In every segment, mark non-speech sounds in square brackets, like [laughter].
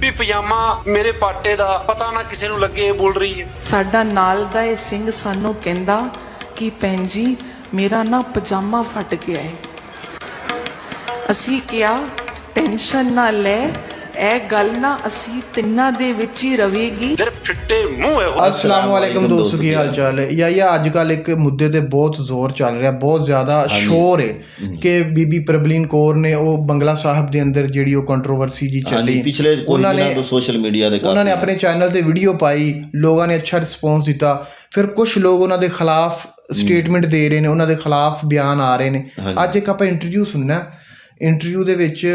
ਵੀ ਪਜਾਮਾ ਮੇਰੇ ਪਾਟੇ ਦਾ, ਪਤਾ ਨਾ ਕਿਸੇ ਨੂੰ ਲੱਗੇ ਬੋਲ ਰਹੀ ਏ ਸਾਡਾ ਨਾਲ ਦਾ ਇਹ ਸਿੰਘ ਸਾਨੂੰ ਕਹਿੰਦਾ ਕਿ ਭੈਣ ਜੀ, ਮੇਰਾ ਨਾ ਪਜਾਮਾ ਫਟ ਗਿਆ ਹੈ। ਅਸੀਂ ਕਿਹਾ ਟੈਨਸ਼ਨ ਨਾ ਲੈ ਇਹ ਗੱਲ ਨਾ ਅਸੀਂ ਤਿੰਨਾਂ ਦੇ ਵਿੱਚ ਹੀ ਰਵੇਗੀ। ਦਰ ਫਿੱਟੇ ਮੂੰਹ ਇਹੋ ਅਸਲਾਮ ਵਾਲੇਕਮ ਦੋਸਤੋ ਕੀ ਹਾਲ ਚਾਲ ਹੈ? ਯਾ ਯਾ ਅੱਜ ਕੱਲ ਇੱਕ ਮੁੱਦੇ ਤੇ ਬਹੁਤ ਜ਼ੋਰ ਚੱਲ ਰਿਹਾ ਬਹੁਤ ਜ਼ਿਆਦਾ ਸ਼ੋਰ ਹੈ ਕਿ ਬੀਬੀ ਪ੍ਰਬਲੀਨ ਕੌਰ ਨੇ ਉਹ ਬੰਗਲਾ ਸਾਹਿਬ ਦੇ ਅੰਦਰ ਜਿਹੜੀ ਉਹ ਕੰਟਰੋਵਰਸੀ ਜੀ ਚੱਲੀ। ਪਿਛਲੇ ਉਹਨਾਂ ਨੇ ਸੋਸ਼ਲ ਮੀਡੀਆ ਦੇ ਉਹਨਾਂ ਨੇ ਆਪਣੇ ਚੈਨਲ ਤੇ ਵੀਡੀਓ ਪਾਈ ਲੋਕਾਂ ਨੇ ਅੱਛਾ ਰਿਸਪੌਂਸ ਦਿੱਤਾ। ਫਿਰ ਕੁਝ ਲੋਕ ਉਹਨਾਂ ਦੇ ਖਿਲਾਫ ਸਟੇਟਮੈਂਟ ਦੇ ਰਹੇ ਨੇ ਉਹਨਾਂ ਦੇ ਖਿਲਾਫ ਬਿਆਨ ਆ ਰਹੇ ਨੇ। ਅੱਜ ਇੱਕ ਆਪਾਂ ਇੰਟਰਵਿਊ ਸੁਣਨਾ। ਇੰਟਰਵਿਊ ਦੇ ਵਿੱਚ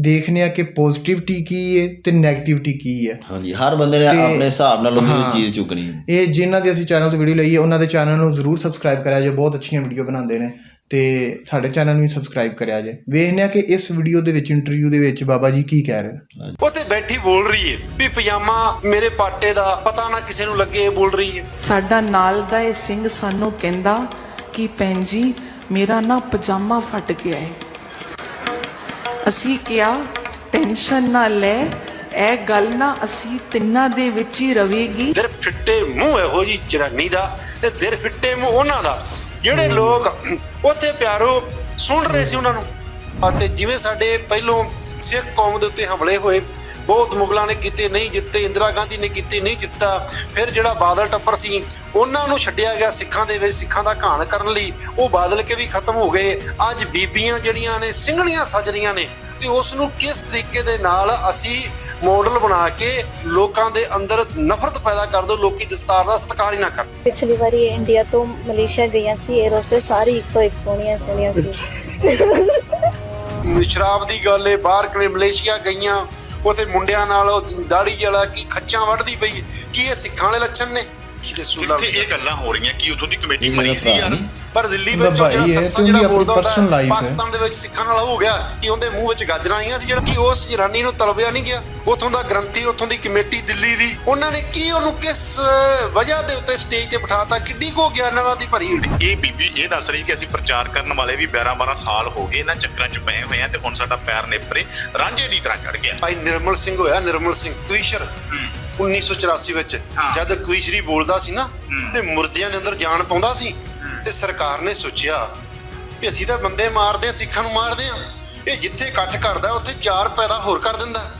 ਦੇਖਨੇ ਆ ਕਿ ਪੋਜ਼ਿਟਿਵਿਟੀ ਕੀ ਹੈ ਤੇ 네ਗੇਟਿਵਿਟੀ ਕੀ ਹੈ। ਹਾਂਜੀ ਹਰ ਬੰਦੇ ਨੇ ਤੇ- ਆਪਣੇ ਹਿਸਾਬ ਨਾਲ ਉਹਨੂੰ ਹਾਂ। ਚੀਜ਼ ਚੁੱਕਣੀ ਹੈ। ਇਹ ਜਿਨ੍ਹਾਂ ਦੀ ਅਸੀਂ ਚੈਨਲ ਤੋਂ ਵੀਡੀਓ ਲਈ ਹੈ ਉਹਨਾਂ ਦੇ ਚੈਨਲ ਨੂੰ ਜ਼ਰੂਰ ਸਬਸਕ੍ਰਾਈਬ ਕਰਿਆ ਜੇ ਬਹੁਤ ਅੱਛੀਆਂ ਵੀਡੀਓ ਬਣਾਉਂਦੇ ਨੇ। ਤੇ ਸਾਡੇ ਚੈਨਲ ਨੂੰ ਵੀ ਸਬਸਕ੍ਰਾਈਬ ਕਰਿਆ ਜੇ ਵੇਖਨੇ ਆ ਕਿ ਇਸ ਵੀਡੀਓ ਦੇ ਵਿੱਚ ਇੰਟਰਵਿਊ ਦੇ ਵਿੱਚ ਬਾਬਾ ਜੀ ਕੀ ਕਹਿ ਰਹੇ ਨੇ? ਉੱਥੇ ਬੈਠੀ ਬੋਲ ਰਹੀ ਏ ਵੀ ਪਜਾਮਾ ਮੇਰੇ ਪਾਟੇ ਦਾ ਪਤਾ ਨਾ ਕਿਸੇ ਨੂੰ ਲੱਗੇ ਇਹ ਬੋਲ ਰਹੀ ਏ ਸਾਡਾ ਨਾਲ ਦਾ ਇਹ ਸਿੰਘ ਸਾਨੂੰ ਕਹਿੰਦਾ ਕਿ ਭੈਣ ਜੀ ਮੇਰਾ ਨਾ ਪਜਾਮਾ ਫਟ ਗਿਆ ਹੈ। ਅਸੀਂ ਕਿਹਾ ਟੈਨਸ਼ਨ ਨਾ ਲੈ ਇਹ ਗੱਲ ਨਾ ਅਸੀਂ ਤਿੰਨਾਂ ਦੇ ਵਿੱਚ ਹੀ ਰਵੇਗੀ। ਦਰ ਫਿੱਟੇ ਮੂੰਹ ਇਹੋ ਜੀ ਜਨਾਨੀ ਦਾ ਤੇ ਦਰ ਫਿੱਟੇ ਮੂੰਹ ਉਹਨਾਂ ਦਾ। ਜਿਹੜੇ ਲੋਕ ਉੱਥੇ ਪਿਆਰੋ ਸੁਣ ਰਹੇ ਸੀ ਉਹਨਾਂ ਨੂੰ ਅਤੇ ਜਿਵੇਂ ਸਾਡੇ ਪਹਿਲੋਂ ਸਿੱਖ ਕੌਮ ਦੇ ਉੱਤੇ ਹਮਲੇ ਹੋਏ ਬਹੁਤ ਮੁਗਲਾਂ ਨੇ ਕੀਤੇ ਨਹੀਂ ਜਿੱਤੇ ਇੰਦਰਾ ਗਾਂਧੀ ਨੇ ਕੀਤੇ ਨਹੀਂ ਜਿੱਤਾ। ਫਿਰ ਜਿਹੜਾ ਬਾਦਲ ਟੱਪਰ ਸੀ ਉਹਨਾਂ ਨੂੰ ਛੱਡਿਆ ਗਿਆ ਸਿੱਖਾਂ ਦੇ ਵਿੱਚ ਸਿੱਖਾਂ ਦਾ ਘਾਣ ਕਰਨ ਲਈ। ਉਹ ਬਾਦਲ ਕੇ ਵੀ ਖਤਮ ਹੋ ਗਏ। ਅੱਜ ਬੀਬੀਆਂ ਜਿਹੜੀਆਂ ਨੇ ਸਿੰਘਣੀਆਂ ਸੱਜ ਰਹੀਆਂ ਨੇ ਤੇ ਉਸ ਨੂੰ ਕਿਸ ਤਰੀਕੇ ਦੇ ਨਾਲ ਅਸੀਂ ਮਾਡਲ ਬਣਾ ਕੇ ਲੋਕਾਂ ਦੇ ਅੰਦਰ ਨਫ਼ਰਤ ਪੈਦਾ ਕਰ ਦੋ ਲੋਕੀ ਦਸਤਾਰ ਦਾ ਸਤਿਕਾਰ ਹੀ ਨਾ ਕਰਨ। ਪਿਛਲੀ ਵਾਰੀ ਇੰਡੀਆ ਤੋਂ ਮਲੇਸ਼ੀਆ ਗਈਆਂ ਸੀ 에ਅਰ ਹੋਸਟਸ ਸਾਰੀ ਇੱਕੋ ਇੱਕ ਸੋਹਣੀਆਂ ਸੋਹਣੀਆਂ ਸੀ। ਸ਼ਰਾਬ ਦੀ ਗੱਲ ਏ ਬਾਹਰ ਕਰੇ ਮਲੇਸ਼ੀਆ ਗਈਆਂ ਉਥੇ ਮੁੰਡਿਆਂ ਨਾਲ ਉਹ ਦਾੜੀ ਵਾਲਾ ਕੀ ਖੱਚਾਂ ਵੱਢਦੀ ਪਈ। ਕੀ ਇਹ ਸਿੱਖਾਂ ਵਾਲੇ ਲੱਛਣ ਨੇ ਕਿਤੇ ਸੂਲਾ ਇੱਥੇ ਇਹ ਗੱਲਾਂ ਹੋ ਰਹੀਆਂ ਕਿ ਉਥੋਂ ਦੀ ਕਮੇਟੀ ਮੇਰਾ ਸੀ ਯਾਰ। ਪਰ ਦਿੱਲੀ ਵਿੱਚ ਉਹ ਜਿਹੜਾ ਸੱਸਾ ਜਿਹੜਾ ਬੋਲਦਾ ਹੁੰਦਾ। ਪਾਕਿਸਤਾਨ ਦੇ ਵਿੱਚ ਸਿੱਖਾਂ ਨਾਲ ਹੋ ਗਿਆ ਕਿ ਉਹਦੇ ਮੂੰਹ ਵਿੱਚ ਗਾਜਰਾਂ ਆਈਆਂ ਸੀ ਜਿਹੜਾ ਕਿ ਉਸ ਜਨਾਨੀ ਨੂੰ ਤਲਬਿਆ ਨਹੀਂ ਗਿਆ ਉਥੋਂ ਦਾ ਗ੍ਰੰਥੀ ਉਥੋਂ ਦੀ ਕਮੇਟੀ ਦਿੱਲੀ ਦੀ ਉਹਨਾਂ ਨੇ ਕੀ ਉਹਨੂੰ ਕਿਸ ਵਜ੍ਹਾ ਦੇ ਉੱਤੇ ਸਟੇਜ ਤੇ ਬਿਠਾਤਾ ਕਿੱਡੀ ਕੋ ਗਿਆਨ ਨਾਲ ਦੀ ਭਰੀ ਹੋਈ ਇਹ ਬੀਬੀ ਇਹ ਦੱਸ ਰਹੀ ਕਿ ਅਸੀਂ ਪ੍ਰਚਾਰ ਕਰਨ ਵਾਲੇ ਵੀ 12 12 ਸਾਲ ਹੋ ਗਏ ਇਹਨਾਂ ਚੱਕਰਾਂ 'ਚ ਪਏ ਹੋਏ ਆ ਤੇ ਹੁਣ ਸਾਡਾ ਪੈਰ ਨੇਪਰੇ ਰਾਂਝੇ ਦੀ ਤਰ੍ਹਾਂ ਚੜ ਗਿਆ ਭਾਈ ਨਿਰਮਲ ਸਿੰਘ ਹੋਇਆ ਨਿਰਮਲ ਸਿੰਘ ਕੁਈਸ਼ਰ 1984 ਵਿੱਚ। ਜਦ ਕੁਈਸ਼ਰੀ ਬੋਲਦਾ ਸੀ ਨਾ। ਤੇ ਮੁਰਦਿਆਂ ਦੇ ਅੰਦਰ ਜਾਨ ਪਾਉਂਦਾ ਸੀ ਤੇ ਸਰਕਾਰ ਨੇ ਸੋਚਿਆ ਵੀ ਅਸੀਂ ਤਾਂ ਬੰਦੇ ਮਾਰਦੇ ਆ ਸਿੱਖਾਂ ਨੂੰ ਮਾਰਦੇ ਆ ਇਹ ਜਿੱਥੇ ਇਕੱਠ ਕਰਦਾ ਉੱਥੇ ਚਾਰ ਪੈਦਾ ਹੋਰ ਕਰ ਦਿੰਦਾ।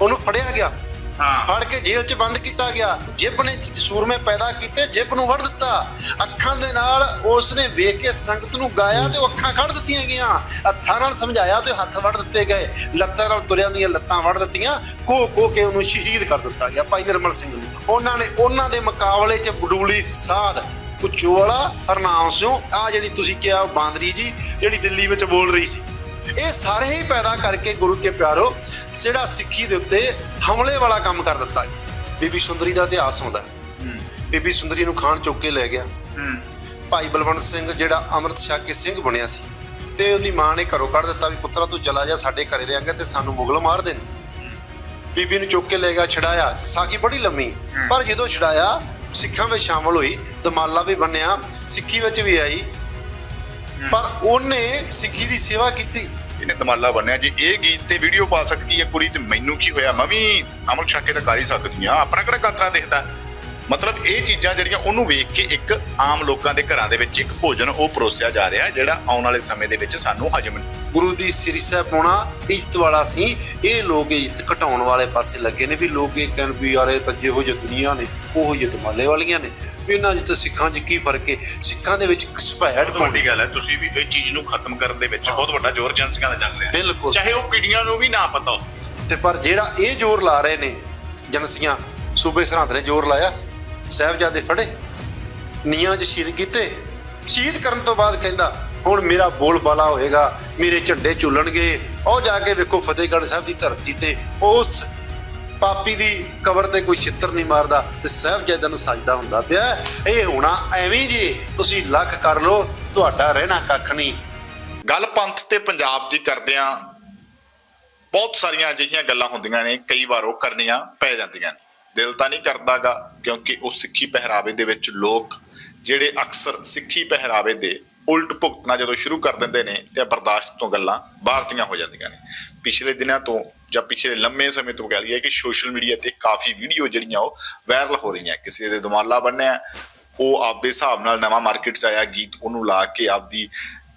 ਉਹਨੂੰ ਫੜਿਆ ਗਿਆ। ਹਾਂ। ਫੜ ਕੇ ਜੇਲ੍ਹ 'ਚ ਬੰਦ ਕੀਤਾ ਗਿਆ। ਜਿਬ ਨੇ ਸੂਰਮੇ ਪੈਦਾ ਕੀਤੇ ਜਿਬ ਨੂੰ ਵੜ ਦਿੱਤਾ। ਅੱਖਾਂ ਦੇ ਨਾਲ ਉਸ ਨੇ ਵੇਖ ਕੇ ਸੰਗਤ ਨੂੰ ਗਾਇਆ ਤੇ ਉਹ ਅੱਖਾਂ ਕੱਢ ਦਿੱਤੀਆਂ ਗਈਆਂ। ਹੱਥਾਂ ਨਾਲ ਸਮਝਾਇਆ ਤੇ ਹੱਥ ਵੜ ਦਿੱਤੇ ਗਏ। ਲੱਤਾਂ ਨਾਲ ਤੁਰਿਆਂ ਦੀਆਂ ਲੱਤਾਂ ਵੜ ਦਿੱਤੀਆਂ। ਕੋ ਕੋ ਕੇ ਉਹਨੂੰ ਸ਼ਹੀਦ ਕਰ ਦਿੱਤਾ ਗਿਆ ਭਾਈ ਨਿਰਮਲ ਸਿੰਘ ਨੂੰ। ਉਹਨਾਂ ਨੇ ਉਹਨਾਂ ਦੇ ਮੁਕਾਬਲੇ 'ਚ ਬਡੂਲੀ ਸਾਧ ਕੁਚੋਲਾ ਹਰਨਾਮ ਸਿੰਘ ਆ ਜਿਹੜੀ ਤੁਸੀਂ ਕਿਹਾ ਬਾਂਦਰੀ ਜੀ ਜਿਹੜੀ ਦਿੱਲੀ ਵਿੱਚ ਬੋਲ ਰਹੀ ਸੀ। ਇਹ ਸਾਰੇ ਹੀ ਪੈਦਾ ਕਰਕੇ ਗੁਰੂ ਕੇ ਪਿਆਰੋ ਜਿਹੜਾ ਸਿੱਖੀ ਦੇ ਉੱਤੇ ਹਮਲੇ ਵਾਲਾ ਕੰਮ ਕਰ ਦਿੱਤਾ ਬੀਬੀ ਸੁੰਦਰੀ ਦਾ ਇਤਿਹਾਸ ਆਉਂਦਾ। ਬੀਬੀ ਸੁੰਦਰੀ ਨੂੰ ਖਾਨ ਚੁੱਕ ਕੇ ਲੈ ਗਿਆ। ਭਾਈ ਬਲਵੰਤ ਸਿੰਘ ਜਿਹੜਾ ਅੰਮ੍ਰਿਤ ਛਕ ਕੇ ਸਿੰਘ ਬਣਿਆ ਸੀ। ਤੇ ਉਹਦੀ ਮਾਂ ਨੇ ਘਰੋਂ ਕੱਢ ਦਿੱਤਾ ਵੀ ਪੁੱਤਰਾ ਤੂੰ ਚਲਾ ਜਾ ਸਾਡੇ ਘਰੇ ਰਹਿਾਂਗੇ ਤੇ ਸਾਨੂੰ ਮੁਗਲ ਮਾਰ ਦੇਣ। ਬੀਬੀ ਨੂੰ ਚੁੱਕ ਕੇ ਲੈ ਗਿਆ ਛਡਾਇਆ। ਸਾਖੀ ਬੜੀ ਲੰਮੀ। ਪਰ ਜਦੋਂ ਛਡਾਇਆ ਸਿੱਖਾਂ ਵਿੱਚ ਸ਼ਾਮਲ ਹੋਈ ਦਮਾਲਾ ਵੀ ਬੰਨਿਆ ਸਿੱਖੀ ਵਿੱਚ ਵੀ ਆਈ। ਪਰ ਉਹਨੇ ਸਿੱਖੀ ਦੀ ਸੇਵਾ ਕੀਤੀ। ਇਹਨੇ ਦਮਾਲਾ ਬੰਨਿਆ ਜੇ ਇਹ ਗੀਤ ਤੇ ਵੀਡੀਓ ਪਾ ਸਕਦੀ ਹੈ ਕੁੜੀ ਤੇ ਮੈਨੂੰ ਕੀ ਹੋਇਆ? ਮੈਂ ਵੀ ਅਮਰ ਛਾਕੇ ਤਾਂ ਕਰ ਹੀ ਸਕਦੀ ਆ ਆਪਣਾ ਕਿਹੜਾ ਕਾਤਰਾ ਦਿਖਦਾ? ਮਤਲਬ ਇਹ ਚੀਜ਼ਾਂ ਜਿਹੜੀਆਂ ਉਹਨੂੰ ਵੇਖ ਕੇ ਇੱਕ ਆਮ ਲੋਕਾਂ ਦੇ ਘਰਾਂ ਦੇ ਵਿੱਚ ਇੱਕ ਭੋਜਨ ਉਹ ਪਰੋਸਿਆ ਜਾ ਰਿਹਾ ਜਿਹੜਾ ਆਉਣ ਵਾਲੇ ਸਮੇਂ ਦੇ ਵਿੱਚ ਸਾਨੂੰ ਹਜਮ ਨਹੀਂ ਗੁਰੂ ਦੀ ਸਿਰੀ ਸਾਹਿਬ ਪਾਉਣਾ ਇੱਜ਼ਤ ਵਾਲਾ ਸੀ। ਇਹ ਲੋਕ ਇੱਜ਼ਤ ਘਟਾਉਣ ਵਾਲੇ ਪਾਸੇ ਲੱਗੇ ਨੇ ਵੀ ਲੋਕ ਇਹ ਕਹਿਣ ਵੀ ਯਾਰ ਇਹ ਤਾਂ ਜਿਹੋ ਜਿਹੀ ਦੁਨੀਆ ਨੇ ਉਹੋ ਜਿਹੇ ਦਮਾਲੇ ਵਾਲੀਆਂ ਨੇ। ਵੀ ਇਹਨਾਂ ਜਿੱਤੇ ਸਿੱਖਾਂ 'ਚ ਕੀ ਫ਼ਰਕ ਹੈ ਸਿੱਖਾਂ ਦੇ ਵਿੱਚ ਬਹੁਤ ਵੱਡੀ ਗੱਲ ਹੈ ਤੁਸੀਂ ਵੀ ਇਹ ਚੀਜ਼ ਨੂੰ ਖਤਮ ਕਰਨ ਦੇ ਵਿੱਚ ਬਹੁਤ ਵੱਡਾ ਜ਼ੋਰ ਏਜੰਸੀਆਂ ਦਾ ਚੱਲ ਰਿਹਾ ਬਿਲਕੁਲ। ਚਾਹੇ ਉਹ ਪੀੜੀਆਂ ਨੂੰ ਵੀ ਨਾ ਪਤਾ ਹੋਵੇ। ਤੇ ਪਰ ਜਿਹੜਾ ਇਹ ਜ਼ੋਰ ਲਾ ਰਹੇ ਨੇ ਜਨਸੀਆਂ ਸੂਬੇ ਸਰਹੰਦ ਨੇ ਜ਼ੋਰ ਲਾਇਆ। ਸਾਹਿਬਜ਼ਾਦੇ ਫੜੇ ਨੀਆਂ 'ਚ ਸ਼ਹੀਦ ਕੀਤੇ। ਸ਼ਹੀਦ ਕਰਨ ਤੋਂ ਬਾਅਦ ਕਹਿੰਦਾ, ਹੁਣ ਮੇਰਾ ਬੋਲ ਬਾਲਾ ਹੋਏਗਾ, ਮੇਰੇ ਝੰਡੇ ਝੁੱਲਣਗੇ। ਉਹ ਜਾ ਕੇ ਵੇਖੋ ਫਤਿਹਗੜ੍ਹ ਸਾਹਿਬ ਦੀ ਧਰਤੀ ਤੇ ਉਸ ਪਾਪੀ ਦੀ ਕਬਰ ਤੇ ਕੋਈ ਛਿੱਤਰ ਨਹੀਂ ਮਾਰਦਾ ਤੇ ਸਾਹਿਬਜ਼ਾਦਿਆਂ ਨੂੰ ਸਜਦਾ ਹੁੰਦਾ ਪਿਆ। ਇਹ ਹੋਣਾ ਐਵੇਂ ਜੇ, ਤੁਸੀਂ ਲੱਖ ਕਰ ਲੋ ਤੁਹਾਡਾ ਰਹਿਣਾ ਕੱਖ ਨਹੀਂ। ਗੱਲ ਪੰਥ ਤੇ ਪੰਜਾਬ ਦੀ ਕਰਦਿਆਂ ਬਹੁਤ ਸਾਰੀਆਂ ਅਜਿਹੀਆਂ ਗੱਲਾਂ ਹੁੰਦੀਆਂ ਨੇ, ਕਈ ਵਾਰ ਉਹ ਕਰਨੀਆਂ ਪੈ ਜਾਂਦੀਆਂ ਨੇ। ਦਿਲ ਤਾਂ ਨਹੀਂ ਕਰਦਾਗਾ, ਕਿਉਂਕਿ ਉਹ ਸਿੱਖੀ ਪਹਿਰਾਵੇ ਦੇ ਵਿੱਚ ਲੋਕ ਜਿਹੜੇ ਅਕਸਰ ਸਿੱਖੀ ਪਹਿਰਾਵੇ ਦੇ ਉਲਟ ਭੁਗਤਣਾ ਜਦੋਂ ਸ਼ੁਰੂ ਕਰ ਦਿੰਦੇ ਨੇ ਤੇ ਬਰਦਾਸ਼ਤ ਤੋਂ ਗੱਲਾਂ ਬਾਹਰਤੀਆਂ ਹੋ ਜਾਂਦੀਆਂ ਨੇ। ਪਿਛਲੇ ਦਿਨਾਂ ਤੋਂ ਜਾਂ ਪਿਛਲੇ ਲੰਮੇ ਸਮੇਂ ਤੋਂ ਕਹਿ ਲਈਏ ਕਿ ਸੋਸ਼ਲ ਮੀਡੀਆ ਤੇ ਕਾਫੀ ਵੀਡੀਓ ਜਿਹੜੀਆਂ ਉਹ ਵਾਇਰਲ ਹੋ ਰਹੀਆਂ, ਕਿਸੇ ਦੇ ਦੁਮਾਲਾ ਬੰਨਿਆ, ਉਹ ਆਪਦੇ ਹਿਸਾਬ ਨਾਲ ਨਵਾਂ ਮਾਰਕੀਟ 'ਚ ਆਇਆ, ਗੀਤ ਉਹਨੂੰ ਲਾ ਕੇ ਆਪਦੀ